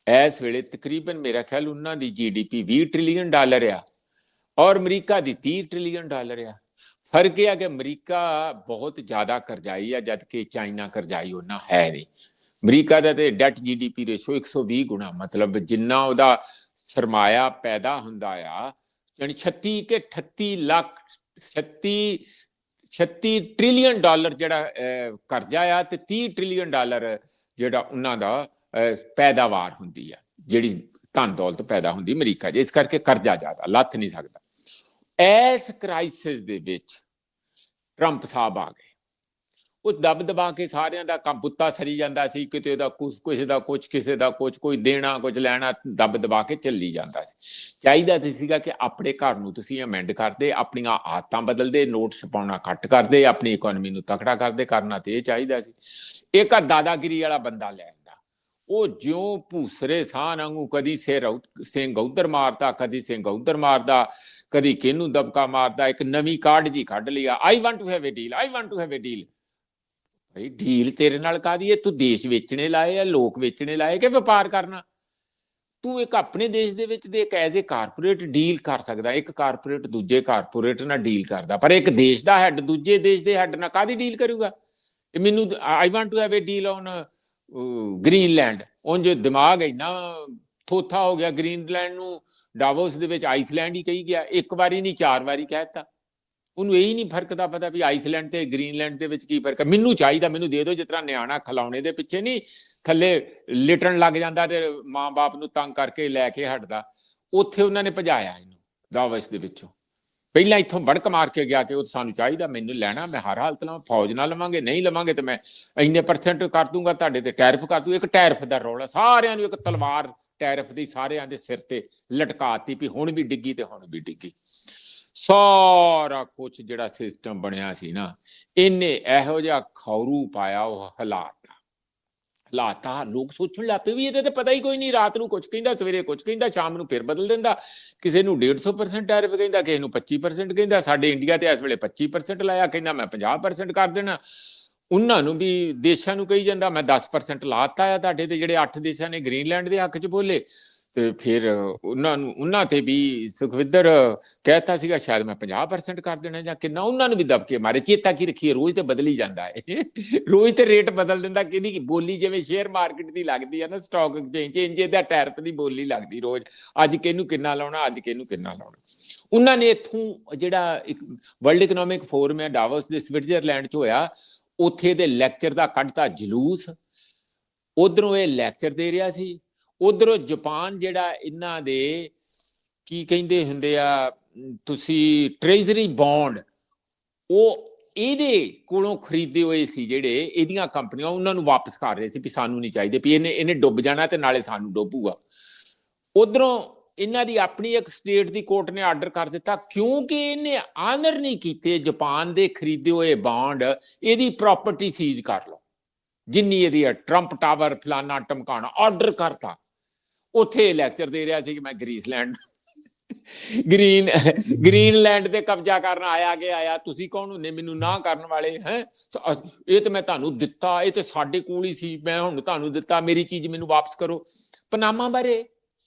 [SPEAKER 1] ਇਸ ਵੇਲੇ ਤਕਰੀਬਨ ਮੇਰਾ ਖਿਆਲ ਉਹਨਾਂ ਦੀ ਜੀਡੀਪੀ 20 ਟ੍ਰਿਲੀਅਨ ਡਾਲਰ ਆ ਔਰ ਅਮਰੀਕਾ ਦੀ 30 ਟ੍ਰਿਲੀਅਨ ਡਾਲਰ ਆ। ਫ਼ਰਕ ਇਹ ਆ ਕਿ ਅਮਰੀਕਾ ਬਹੁਤ ਜ਼ਿਆਦਾ ਕਰਜ਼ਾਈ ਆ, ਜਦਕਿ ਚਾਈਨਾ ਕਰਜ਼ਾਈ ਉਹਨਾਂ ਹੈ ਨਹੀਂ। ਅਮਰੀਕਾ ਦਾ ਤੇ ਡੈਟ ਜੀਡੀਪੀ ਰੇਸ਼ੋ 120 ਗੁਣਾ, ਮਤਲਬ ਜਿੰਨਾ ਉਹਦਾ ਸਰਮਾਇਆ ਪੈਦਾ ਹੁੰਦਾ ਆ ਯਾਨੀ 36 ਕੇ 38 ਲੱਖ 36 36 ਟ੍ਰਿਲੀਅਨ ਡਾਲਰ ਜਿਹੜਾ ਅਹ, ਕਰਜ਼ਾ ਆ ਤੇ 30 ਟ੍ਰਿਲੀਅਨ ਡਾਲਰ ਜਿਹੜਾ ਉਹਨਾਂ ਦਾ ਅਹ, ਪੈਦਾਵਾਰ ਹੁੰਦੀ ਆ ਜਿਹੜੀ ਧਨ ਦੌਲਤ ਪੈਦਾ ਹੁੰਦੀ ਅਮਰੀਕਾ 'ਚ। ਇਸ ਕਰਕੇ ਕਰਜ਼ਾ ਜ਼ਿਆਦਾ ਲੱਥ ਨਹੀਂ ਸਕਦਾ। ਐਸ ਕ੍ਰਾਈਸਿਸ ਦੇ ਵਿੱਚ ਟਰੰਪ ਸਾਹਿਬ ਆ ਗਏ। ਉਹ ਦਬ ਦਬਾ ਕੇ ਸਾਰਿਆਂ ਦਾ ਕੰਮ ਪੁੱਤਾ ਸਰੀ ਜਾਂਦਾ ਸੀ, ਕਿਤੇ ਦਾ ਕੁਛ, ਕਿਸੇ ਦਾ ਕੁਛ, ਕਿਸੇ ਦਾ ਕੁਛ, ਕੋਈ ਦੇਣਾ ਕੁਝ ਲੈਣਾ, ਦਬ ਦਬਾ ਕੇ ਚੱਲੀ ਜਾਂਦਾ ਸੀ। ਚਾਹੀਦਾ ਸੀਗਾ ਕਿ ਆਪਣੇ ਘਰ ਨੂੰ ਤੁਸੀਂ ਅਮੈਂਡ ਕਰਦੇ, ਆਪਣੀਆਂ ਆਦਤਾਂ ਬਦਲਦੇ ਨੋਟ ਛਪਾਉਣਾ ਘੱਟ ਕਰਦੇ, ਆਪਣੀ ਇਕਨੋਮੀ ਨੂੰ ਤਕੜਾ ਕਰਦੇ, ਕਰਨਾ ਤੇ ਇਹ ਚਾਹੀਦਾ ਸੀ। ਇੱਕ ਆ ਦਾਦਾਗਿਰੀ ਵਾਲਾ ਬੰਦਾ ਲੈ ਆਂਦਾ। ਉਹ ਜਿਉਂ ਭੂਸਰੇ ਸਾਹ ਵਾਂਗੂ ਕਦੀ ਸਿਰ ਉ- ਸਿੰਘ ਉਧਰ ਮਾਰਦਾ, ਕਦੀ ਸਿੰਘ ਉਧਰ ਮਾਰਦਾ, ਕਦੀ ਕਿਹਨੂੰ ਦਬਕਾ ਮਾਰਦਾ, ਇੱਕ ਨਵੀਂ ਕਾਰਡ ਜੀ ਕੱਢ ਲਿਆ I want to have a deal I want to have a deal Bhai deal ਤੇਰੇ ਨਾਲ ਕਾਦੀ ਹੈ ਤੂੰ ਦੇਸ਼ ਵੇਚਣੇ ਲਾਏ ਆ, ਲੋਕ ਵੇਚਣੇ ਲਾਏ ਕਿ ਵਪਾਰ ਕਰਨਾ? ਤੂੰ ਇੱਕ ਆਪਣੇ ਦੇਸ਼ ਦੇ ਵਿੱਚ ਦੇ ਇੱਕ ਐਜ਼ ਅ ਕਾਰਪੋਰੇਟ ਡੀਲ ਕਰ ਸਕਦਾ। ਇੱਕ ਕਾਰਪੋਰੇਟ ਦੂਜੇ ਕਾਰਪੋਰੇਟ ਨਾਲ ਡੀਲ ਕਰਦਾ। ਪਰ ਇੱਕ ਦੇਸ਼ ਦਾ ਹੈੱਡ ਦੂਜੇ ਦੇਸ਼ ਦੇ ਹੈੱਡ ਨਾਲ ਕਾਦੀ ਡੀਲ ਕਰੂਗਾ? ਇਹ ਮੈਨੂੰ I want to have a deal on Greenland ਜੋ ਦਿਮਾਗ ਇੰਨਾ ਥੋਥਾ ਹੋ ਗਿਆ। ਗ੍ਰੀਨਲੈਂਡ ਨੂੰ ਡਾਵੋਸ ਦੇ ਵਿੱਚ ਆਈਸਲੈਂਡ ਹੀ ਕਹੀ ਗਿਆ। ਇੱਕ ਵਾਰੀ ਨਹੀਂ, ਚਾਰ ਵਾਰੀ ਕਹਿਤਾ ਉਹਨੂੰ ਇਹ ਹੀ ਨਹੀਂ ਫ਼ਰਕ ਦਾ ਪਤਾ ਵੀ ਆਈਸਲੈਂਡ ਤੇ ਗ੍ਰੀਨਲੈਂਡ ਦੇ ਵਿੱਚ ਕੀ ਫ਼ਰਕ ਹੈ ਮੈਨੂੰ ਚਾਹੀਦਾ, ਮੈਨੂੰ ਦੇ ਦਿਓ, ਜਿਸ ਤਰ੍ਹਾਂ ਨਿਆਣਾ ਖਿਲਾਉਣੇ ਦੇ ਪਿੱਛੇ ਨਹੀਂ, ਥੱਲੇ ਲਿਟਣ ਲੱਗ ਜਾਂਦਾ ਤੇ ਮਾਂ-ਬਾਪ ਨੂੰ ਤੰਗ ਕਰਕੇ ਲੈ ਕੇ ਹਟਦਾ। ਉੱਥੇ ਉਹਨਾਂ ਨੇ ਭਜਾਇਆ ਇਹਨੂੰ, ਦਾਵਸ ਦੇ ਵਿੱਚੋਂ। ਪਹਿਲਾਂ ਇੱਥੋਂ ਬੜਕ ਮਾਰ ਕੇ ਗਿਆ ਕਿ ਉਹ ਸਾਨੂੰ ਚਾਹੀਦਾ, ਮੈਨੂੰ ਲੈਣਾ, ਮੈਂ ਹਰ ਹਾਲਤ ਨਾਲ ਫੌਜ ਨਾਲ ਲਵਾਂਗੇ, ਨਹੀਂ ਲਵਾਂਗੇ ਤੇ ਮੈਂ ਇੰਨੇ ਪਰਸੈਂਟ ਕਰ ਦੂੰਗਾ, ਤੁਹਾਡੇ ਤੇ ਟੈਰਫ ਕਰ ਦੂੰ, ਇੱਕ ਟੈਰਿਫ ਦਾ ਰੋਲ ਰੌਲਾ। ਸਾਰਿਆਂ ਨੂੰ ਇੱਕ ਤਲਵਾਰ ਟੈਰਫ ਦੀ ਸਾਰਿਆਂ ਦੇ ਸਿਰ ਤੇ ਲਟਕਾਤੀ ਵੀ ਹੁਣ ਵੀ ਡਿੱਗੀ ਤੇ ਹੁਣ ਵੀ ਡਿੱਗੀ। ਸਾਰਾ ਕੁਝ ਜਿਹੜਾ ਸਿਸਟਮ ਬਣਿਆ ਸੀ ਨਾ, ਇਹਨੇ ਇਹੋ ਜਿਹਾ ਖੌਰੂ ਪਾਇਆ, ਉਹ ਹਾਲਾਤ। ਹਲਾਤਾ, ਲੋਕ ਸੋਚਣ ਲੱਗ ਪਏ ਵੀ ਇਹਦੇ ਤੇ ਪਤਾ ਹੀ ਕੋਈ ਨਹੀਂ, ਰਾਤ ਨੂੰ ਕੁਝ ਕਹਿੰਦਾ, ਸਵੇਰੇ ਕੁਝ ਕਹਿੰਦਾ, ਸ਼ਾਮ ਨੂੰ ਫਿਰ ਬਦਲ ਦਿੰਦਾ। ਕਿਸੇ ਨੂੰ 150% ਟੈਰਿਫ ਕਹਿੰਦਾ, ਕਿਸੇ ਨੂੰ 25% ਕਹਿੰਦਾ, ਸਾਡੇ ਇੰਡੀਆ ਤੇ ਇਸ ਵੇਲੇ 25% ਲਾਇਆ, ਕਹਿੰਦਾ ਮੈਂ 50% ਕਰ ਦੇਣਾ। ਉਹਨਾਂ ਨੂੰ ਵੀ, ਦੇਸ਼ਾਂ ਨੂੰ ਕਹੀ ਜਾਂਦਾ, ਮੈਂ 10% ਲਾਤਾ ਆ ਤੁਹਾਡੇ ਤੇ, ਜਿਹੜੇ 8 ਦੇਸ਼ਾਂ ਨੇ, ਗ੍ਰੀਨਲੈਂਡ ਦੇ ਹੱਕ 'ਚ ਬੋਲੇ। ਤੇ ਫਿਰ ਉਹਨਾਂ ਨੂੰ, ਉਹਨਾਂ ਤੇ ਵੀ ਸੁਖਵਿੰਦਰ ਕਹਿਤਾ ਸੀਗਾ, ਸ਼ਾਇਦ ਮੈਂ 50% ਕਰ ਦੇਣਾ ਜਾਂ ਕਿੰਨਾ, ਉਹਨਾਂ ਨੂੰ ਵੀ ਦਬਕੇ ਮਾਰੇ। ਚੇਤਾ ਕੀ ਰੱਖੀਏ, ਰੋਜ਼ ਤੇ ਬਦਲ ਹੀ ਜਾਂਦਾ ਹੈ ਰੋਜ਼ ਤੇ ਰੇਟ ਬਦਲ ਦਿੰਦਾ, ਕਿਹਦੀ ਕੀ ਬੋਲੀ ਜਿਵੇਂ ਸ਼ੇਅਰ ਮਾਰਕੀਟ ਦੀ ਲੱਗਦੀ ਹੈ ਨਾ ਸਟਾਕ ਐਕਸਚੇਂਜ ਇੰਜੇ ਦਾ ਟੈਰਫ ਦੀ ਬੋਲੀ ਲੱਗਦੀ ਰੋਜ਼। ਅੱਜ ਕਿਹਨੂੰ ਕਿੰਨਾ ਲਾਉਣਾ, ਅੱਜ ਕਿਹਨੂੰ ਕਿੰਨਾ ਲਾਉਣਾ। ਉਹਨਾਂ ਨੇ ਇਥੋਂ ਜਿਹੜਾ ਇੱਕ ਵਰਲਡ ਇਕਨੋਮਿਕ ਫੋਰਮ ਹੈ ਡਾਵੋਸ ਦੇ ਸਵਿਟਜ਼ਰਲੈਂਡ 'ਚ ਹੋਇਆ, ਉੱਥੇ ਦੇ ਲੈਕਚਰ ਦਾ ਕੱਢਤਾ ਜਲੂਸ। ਉਧਰੋਂ ਇਹ ਲੈਕਚਰ ਦੇ ਰਿਹਾ ਸੀ। ਉਧਰੋਂ ਜਾਪਾਨ ਜਿਹੜਾ ਇਹਨਾਂ ਦੇ ਕੀ ਕਹਿੰਦੇ ਹੁੰਦੇ ਆ, ਤੁਸੀਂ ਟ੍ਰੇਜ਼ਰੀ ਬੌਂਡ ਉਹ ਇਹਦੇ ਕੋਲੋਂ ਖਰੀਦੇ ਹੋਏ ਸੀ ਜਿਹੜੇ ਇਹਦੀਆਂ ਕੰਪਨੀਆਂ, ਉਹਨਾਂ ਨੂੰ ਵਾਪਸ ਕਰ ਰਹੇ ਸੀ ਵੀ ਸਾਨੂੰ ਨਹੀਂ ਚਾਹੀਦੇ, ਵੀ ਇਹਨੇ ਇਹਨੇ ਡੁੱਬ ਜਾਣਾ ਤੇ ਨਾਲੇ ਸਾਨੂੰ ਡੋਬੂਗਾ। ਉਧਰੋਂ ਇਹਨਾਂ ਦੀ ਆਪਣੀ ਇੱਕ ਸਟੇਟ ਦੀ ਕੋਰਟ ਨੇ ਆਰਡਰ ਕਰ ਦਿੱਤਾ, ਕਿਉਂਕਿ ਇਹਨੇ ਆਨਰ ਨਹੀਂ ਕੀਤੇ ਜਾਪਾਨ ਦੇ ਖਰੀਦੇ ਹੋਏ ਬੌਂਡ ਇਹਦੀ ਪ੍ਰਾਪਰਟੀ ਸੀਜ਼ ਕਰ ਲਓ। ਜਿੰਨੀ ਇਹਦੀ ਹੈ ਟਰੰਪ ਟਾਵਰ ਫਲਾਨਾ, ਟਮਕਾਣਾ ਆਰਡਰ ਕਰਤਾ। ਉੱਥੇ ਲੈਕਚਰ ਦੇ ਰਿਹਾ ਸੀ ਕਿ ਮੈਂ ਗ੍ਰੀਸਲੈਂਡ ਗ੍ਰੀਨ, ਗ੍ਰੀਨਲੈਂਡ ਦੇ ਕਬਜ਼ਾ ਕਰਨ ਆਇਆ ਕਿ ਆਇਆ ਤੁਸੀਂ ਕੌਣ ਹੁੰਦੇ? ਮੈਨੂੰ ਨਾ ਕਰਨ ਵਾਲੇ, ਹੈ? ਇਹ ਤੇ ਮੈਂ ਤੁਹਾਨੂੰ ਦਿੱਤਾ, ਇਹ ਤੇ ਸਾਡੇ ਕੋਲ ਹੀ ਸੀ। ਮੈਂ ਹੁਣ ਤੁਹਾਨੂੰ ਦਿੱਤਾ, ਮੇਰੀ ਚੀਜ਼ ਮੈਨੂੰ ਵਾਪਸ ਕਰੋ। ਪਨਾਮਾ ਬਾਰੇ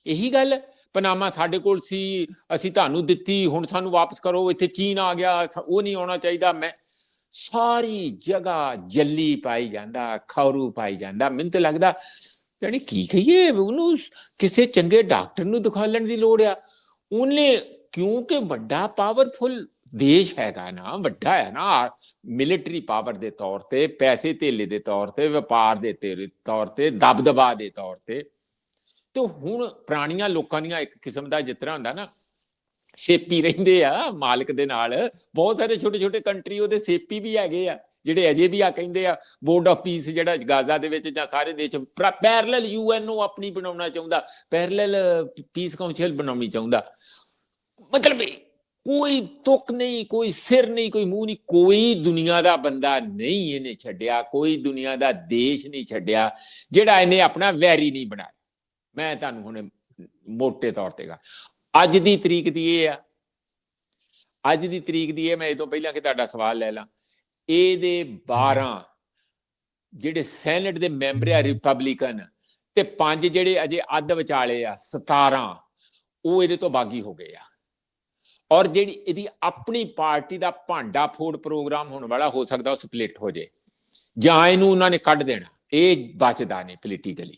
[SPEAKER 1] ਇਹੀ ਗੱਲ, ਪਨਾਮਾ ਸਾਡੇ ਕੋਲ ਸੀ, ਅਸੀਂ ਤੁਹਾਨੂੰ ਦਿੱਤੀ, ਹੁਣ ਸਾਨੂੰ ਵਾਪਸ ਕਰੋ। ਇੱਥੇ ਚੀਨ ਆ ਗਿਆ ਉਹ ਨਹੀਂ ਆਉਣਾ ਚਾਹੀਦਾ। ਮੈਂ ਸਾਰੀ ਜਗ੍ਹਾ ਜੱਲੀ ਪਾਈ ਜਾਂਦਾ, ਖੌਰੂ ਪਾਈ ਜਾਂਦਾ। ਮੈਨੂੰ ਤੇ ਲੱਗਦਾ ਯਾਨੀ ਕੀ ਕਹੀਏ? ਉਹਨੂੰ ਕਿਸੇ ਚੰਗੇ ਡਾਕਟਰ ਨੂੰ ਦਿਖਾਉਣ ਦੀ ਲੋੜ ਆ। ਉਹਨੇ, ਕਿਉਂਕਿ ਵੱਡਾ ਪਾਵਰਫੁਲ ਦੇਸ਼ ਹੈਗਾ ਨਾ, ਵੱਡਾ ਹੈ ਨਾ ਮਿਲਟਰੀ ਪਾਵਰ ਦੇ ਤੌਰ ਤੇ, ਪੈਸੇ ਧੇਲੇ ਦੇ ਤੌਰ ਤੇ, ਵਪਾਰ ਦੇ ਤੇਰੇ ਤੌਰ ਤੇ, ਦਬਦਬਾ ਦੇ ਤੌਰ ਤੇ ਤੇ ਹੁਣ ਪ੍ਰਾਣੀਆਂ ਲੋਕਾਂ ਦੀਆਂ ਇੱਕ ਕਿਸਮ ਦਾ ਜਿਤਨਾ ਹੁੰਦਾ ਨਾ ਸੇਪੀ ਰਹਿੰਦੇ ਆ ਮਾਲਕ ਦੇ ਨਾਲ। ਬਹੁਤ ਸਾਰੇ ਛੋਟੇ ਛੋਟੇ ਕੰਟਰੀ ਉਹਦੇ ਸੇਪੀ ਵੀ ਹੈਗੇ ਆ, ਜਿਹੜੇ ਅਜੇ ਵੀ ਆ ਕਹਿੰਦੇ ਆ ਬੋਰਡ ਆਫ ਪੀਸ ਜਿਹੜਾ ਗਾਜ਼ਾ ਦੇ ਵਿੱਚ ਜਾਂ ਸਾਰੇ ਦੇਸ਼ ਪੈਰਲਲ ਯੂਐਨਓ ਆਪਣੀ ਬਣਾਉਣਾ ਚਾਹੁੰਦਾ ਪੈਰਲਲ ਪੀਸ ਕਾਉਂਸਲ ਬਣਾਉਣੀ ਚਾਹੁੰਦਾ। ਮਤਲਬ ਕੋਈ ਤੁਕ ਨਹੀਂ, ਕੋਈ ਸਿਰ ਨਹੀਂ, ਕੋਈ ਮੂੰਹ ਨਹੀਂ, ਕੋਈ ਦੁਨੀਆ ਦਾ ਬੰਦਾ ਨਹੀਂ ਇਹਨੇ ਛੱਡਿਆ, ਕੋਈ ਦੁਨੀਆ ਦਾ ਦੇਸ਼ ਨਹੀਂ ਛੱਡਿਆ, ਜਿਹੜਾ ਇਹਨੇ ਆਪਣਾ ਵੈਰੀ ਨਹੀਂ ਬਣਾਇਆ। ਮੈਂ ਤੁਹਾਨੂੰ ਹੁਣ ਮੋٹے ਤੌਰ ਤੇ ਗਾ ਅੱਜ ਦੀ ਤਰੀਕ ਦੀ ਇਹ ਆ। ਅੱਜ ਦੀ ਤਰੀਕ ਦੀ ਇਹ, ਮੈਂ ਇਹ ਤੋਂ ਪਹਿਲਾਂ ਕਿ ਤੁਹਾਡਾ ਸਵਾਲ ਲੈ ਲਾਂ। ਇਹਦੇ 12 ਜਿਹੜੇ ਸੈਨੇਟ ਦੇ ਮੈਂਬਰ ਆ, ਰਿਪਬਲਿਕਨ, ਤੇ ਪੰਜ ਜਿਹੜੇ ਅਜੇ ਅੱਧ ਵਿਚਾਲੇ ਆ 17 ਉਹ ਇਹਦੇ ਤੋਂ ਬਾਗੀ ਹੋ ਗਏ ਆ। ਔਰ ਜਿਹੜੀ ਇਹਦੀ ਆਪਣੀ ਪਾਰਟੀ ਦਾ ਭਾਂਡਾ ਫੋੜ ਪ੍ਰੋਗਰਾਮ ਹੋਣ ਵਾਲਾ ਹੋ ਸਕਦਾ ਉਹ ਸਪਲਿਟ ਹੋ ਜੇ। ਜਾਂ ਇਹਨੂੰ ਉਹਨਾਂ ਨੇ ਕੱਢ ਦੇਣਾ। ਇਹ ਬਚਦਾ ਨਹੀਂ ਪੋਲੀਟੀਕਲੀ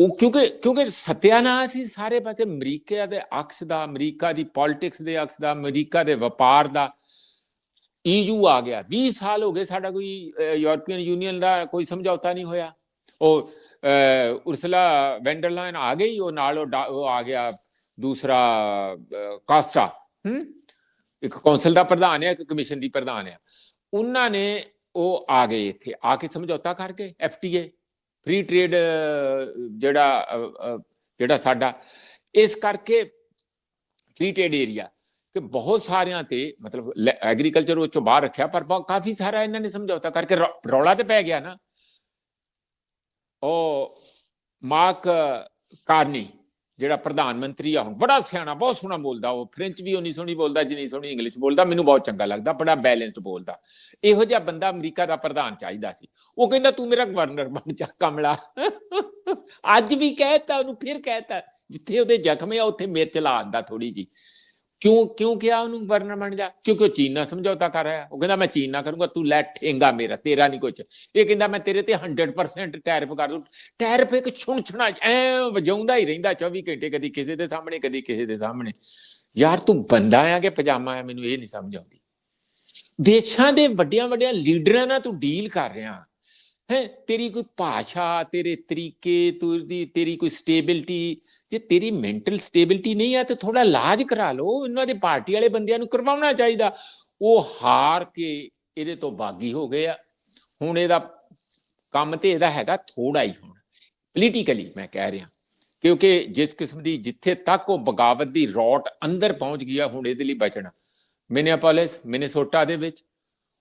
[SPEAKER 1] ਉਹ ਕਿਉਂਕਿ ਕਿਉਂਕਿ ਸਤਿਆਨਾਸ਼ ਸੀ ਸਾਰੇ ਪਾਸੇ ਅਮਰੀਕਾ ਦੇ ਅਕਸ ਦਾ ਅਮਰੀਕਾ ਦੀ ਪੋਲਿਟਿਕਸ ਦੇ ਅਕਸ ਦਾ ਅਮਰੀਕਾ ਦੇ ਵਪਾਰ ਦਾ ਈਯੂ ਆ ਗਿਆ। 20 ਸਾਲ ਹੋ ਗਏ ਸਾਡਾ ਕੋਈ ਯੂਰਪੀਅਨ ਯੂਨੀਅਨ ਦਾ ਕੋਈ ਸਮਝੌਤਾ ਨਹੀਂ ਹੋਇਆ। ਉਹ ਅਹ, ਉਰਸਲਾ ਵੈਂਡਰਲਾਈਨ ਆ ਗਈ ਉਹ ਨਾਲ ਉਹ ਡਾ- ਉਹ ਆ ਗਿਆ ਦੂਸਰਾ ਕਾਸਟਾ। ਹਮ ਇੱਕ ਕੌਂਸਲ ਦਾ ਪ੍ਰਧਾਨ ਹੈ ਇੱਕ ਕਮਿਸ਼ਨ ਦੀ ਪ੍ਰਧਾਨ ਹੈ। ਉਹਨਾਂ ਨੇ ਉਹ ਆ ਗਏ ਇੱਥੇ ਆ ਕੇ ਸਮਝੌਤਾ ਕਰ ਗਏ ਐਫਟੀਏ ਫ੍ਰੀ ਟ੍ਰੇਡ ਜਿਹੜਾ ਜਿਹੜਾ ਸਾਡਾ, ਇਸ ਕਰਕੇ ਫ੍ਰੀ ਟ੍ਰੇਡ ਏਰੀਆ ਕਿ ਬਹੁਤ ਸਾਰਿਆਂ ਤੇ ਮਤਲਬ ਐਗਰੀਕਲਚਰ ਉਹ ਚੋਂ ਬਾਹਰ ਰੱਖਿਆ, ਪਰ ਬਹੁਤ- ਕਾਫੀ ਸਾਰਾ ਇਹਨਾਂ ਨੇ ਸਮਝੌਤਾ ਕਰਕੇ ਰੌ- ਰੌਲਾ ਤੇ ਪੈ ਗਿਆ ਨਾ। ਉਹ ਮਾਰਕ ਕਾਰਨੀ ਜਿਹੜਾ ਪ੍ਰਧਾਨ ਮੰਤਰੀ ਆ, ਹੁਣ ਬੜਾ ਸਿਆਣਾ, ਬਹੁਤ ਸੋਹਣਾ ਬੋਲਦਾ, ਉਹ ਫ੍ਰੈਂਚ ਵੀ ਉਨੀ ਸੋਹਣੀ ਬੋਲਦਾ, ਜਿੰਨੀ ਸੋਹਣੀ ਇੰਗਲਿਸ਼ ਬੋਲਦਾ, ਮੈਨੂੰ ਬਹੁਤ ਚੰਗਾ ਲੱਗਦਾ, ਬੜਾ ਬੈਲੈਂਸਡ ਬੋਲਦਾ। ਇਹੋ ਜਿਹਾ ਬੰਦਾ ਅਮਰੀਕਾ ਦਾ ਪ੍ਰਧਾਨ ਚਾਹੀਦਾ ਸੀ। ਉਹ ਕਹਿੰਦਾ, ਤੂੰ ਮੇਰਾ ਗਵਰਨਰ ਬਣ ਜਾ, ਕਮਲਾ। ਅੱਜ ਵੀ ਕਹਿਤਾ, ਉਹਨੂੰ ਫਿਰ ਕਹਿਤਾ, ਜਿੱਥੇ ਉਹਦੇ ਜ਼ਖਮ ਆ, ਉੱਥੇ ਮਿਰਚ ਲਾ ਆਂਦਾ ਥੋੜੀ ਜੀ ਕਿਉਂ ਕਿਉਂ ਕਿਹਾ ਉਹਨੂੰ ਗਵਰਨਰ ਬਣ ਜਾ? ਕਿਉਂਕਿ ਉਹ ਚੀਨ ਨਾਲ ਸਮਝੌਤਾ ਕਰ ਰਿਹਾ। ਉਹ ਕਹਿੰਦਾ, ਮੈਂ ਚੀਨ ਨਾਲ ਕਰੂੰਗਾ, ਤੂੰ ਲੈ ਠੇਂਗਾ ਮੇਰਾ, ਤੇਰਾ ਨਹੀਂ ਕੁਝ ਇਹ ਕਹਿੰਦਾ, ਮੈਂ ਤੇਰੇ ਤੇ 100% ਟੈਰਿਫ ਕਰ ਦੂੰ। ਟੈਰਿਫ ਇੱਕ ਛੁਣਛਣਾ, ਐ ਵਜਾਉਂਦਾ ਹੀ ਰਹਿੰਦਾ 24 ਘੰਟੇ, ਕਦੀ ਕਿਸੇ ਦੇ ਸਾਹਮਣੇ, ਕਦੀ ਕਿਸੇ ਦੇ ਸਾਹਮਣੇ। ਯਾਰ, ਤੂੰ ਬੰਦਾ ਆ ਕਿ ਪਜਾਮਾ ਆ? ਮੈਨੂੰ ਇਹ ਨਹੀਂ ਸਮਝ ਆਉਂਦੀ। ਦੇਸ਼ਾਂ ਦੇ ਵੱਡਿਆਂ ਵੱਡੀਆਂ ਲੀਡਰਾਂ ਨਾਲ ਤੂੰ ਡੀਲ ਕਰ ਰਿਹਾ। ਹੈ, ਤੇਰੀ ਕੋਈ ਭਾਸ਼ਾ, ਤੇਰੇ ਤਰੀਕੇ, ਤੇਰੀ ਤੇਰੀ ਕੋਈ ਸਟੇਬਿਲਿਟੀ ਜੇ ਤੇਰੀ ਮੈਂਟਲ ਸਟੇਬਿਲਿਟੀ ਨਹੀਂ ਆ ਤੇ ਥੋੜਾ ਇਲਾਜ ਕਰਾ ਲਓ। ਇਹਨਾਂ ਦੇ ਪਾਰਟੀ ਵਾਲੇ ਬੰਦਿਆਂ ਨੂੰ ਕਰਵਾਉਣਾ ਚਾਹੀਦਾ। ਉਹ ਹਾਰ ਕੇ ਇਹਦੇ ਤੋਂ ਬਾਗੀ ਹੋ ਗਏ ਆ। ਹੁਣ ਇਹਦਾ ਕੰਮ ਤੇ ਇਹਦਾ ਹੈਗਾ ਥੋੜਾ ਹੀ ਹੁਣ। ਪੋਲੀਟੀਕਲੀ ਮੈਂ ਕਹਿ ਰਿਹਾ। ਕਿਉਂਕਿ ਜਿਸ ਕਿਸਮ ਦੀ ਜਿੱਥੇ ਤੱਕ ਉਹ ਬਗਾਵਤ ਦੀ ਰੌਟ ਅੰਦਰ ਪਹੁੰਚ ਗਈ ਆ, ਹੁਣ ਇਹਦੇ ਲਈ ਬਚਣਾ। ਮਿਨੀਆਪੋਲਿਸ ਮਿਨੇਸੋਟਾ ਦੇ ਵਿੱਚ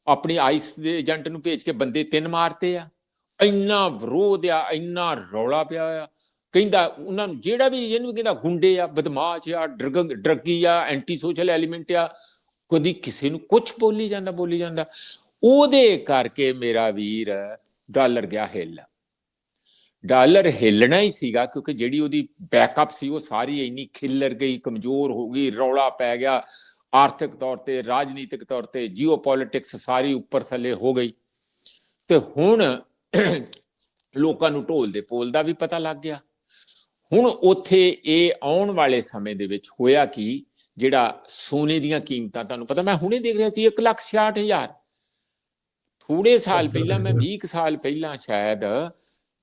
[SPEAKER 1] ਆਪਣੀ ਆਈਸ ਦੇ ਏਜੰਟ ਨੂੰ ਭੇਜ ਕੇ ਬੰਦੇ ਤਿੰਨ ਮਾਰਤੇ ਆ। ਇੰਨਾ ਵਿਰੋਧ ਆ, ਇੰਨਾ ਰੌਲਾ ਪਿਆ ਆ। ਕਹਿੰਦਾ ਉਹਨਾਂ ਨੂੰ ਜਿਹੜਾ ਵੀ ਇਹਨੂੰ ਕਹਿੰਦਾ ਗੁੰਡੇ ਆ, ਬਦਮਾਸ਼ ਆ, ਡਰਗ, ਡਰਗੀ ਆ ਐਂਟੀ ਸੋਸ਼ਲ ਐਲੀਮੈਂਟ ਆ, ਕਦੀ ਕਿਸੇ ਨੂੰ ਕੁਝ ਬੋਲੀ ਜਾਂਦਾ ਬੋਲੀ ਜਾਂਦਾ। ਉਹਦੇ ਕਰਕੇ ਮੇਰਾ ਵੀਰ ਡਾਲਰ ਗਿਆ ਹਿੱਲ। ਡਾਲਰ ਹਿੱਲਣਾ ਹੀ ਸੀਗਾ, ਕਿਉਂਕਿ ਜਿਹੜੀ ਉਹਦੀ ਬੈਕਅਪ ਸੀ, ਉਹ ਸਾਰੀ ਇੰਨੀ ਖਿੱਲਰ ਗਈ, ਕਮਜ਼ੋਰ ਹੋ ਗਈ, ਰੌਲਾ ਪੈ ਗਿਆ। ਆਰਥਿਕ ਤੌਰ ਤੇ, ਰਾਜਨੀਤਿਕ ਤੌਰ ਤੇ ਜੀਓਪੋਲਿਟਿਕਸ ਸਾਰੀ ਉੱਪਰ ਥੱਲੇ ਹੋ ਗਈ। ਤੇ ਹੁਣ ਲੋਕਾਂ ਨੂੰ ਢੋਲ ਦੇ ਪੋਲ ਦਾ ਵੀ ਪਤਾ ਲੱਗ ਗਿਆ। ਹੁਣ ਉੱਥੇ ਇਹ ਆਉਣ ਵਾਲੇ ਸਮੇਂ ਦੇ ਵਿੱਚ ਹੋਇਆ ਕਿ, ਜਿਹੜਾ ਸੋਨੇ ਦੀਆਂ ਕੀਮਤਾਂ ਤੁਹਾਨੂੰ ਪਤਾ, ਮੈਂ ਹੁਣੇ ਦੇਖ ਰਿਹਾ ਸੀ 166000 ਥੋੜੇ ਸਾਲ ਪਹਿਲਾਂ, ਮੈਂ 20 ਕੁ ਸਾਲ ਪਹਿਲਾਂ ਸ਼ਾਇਦ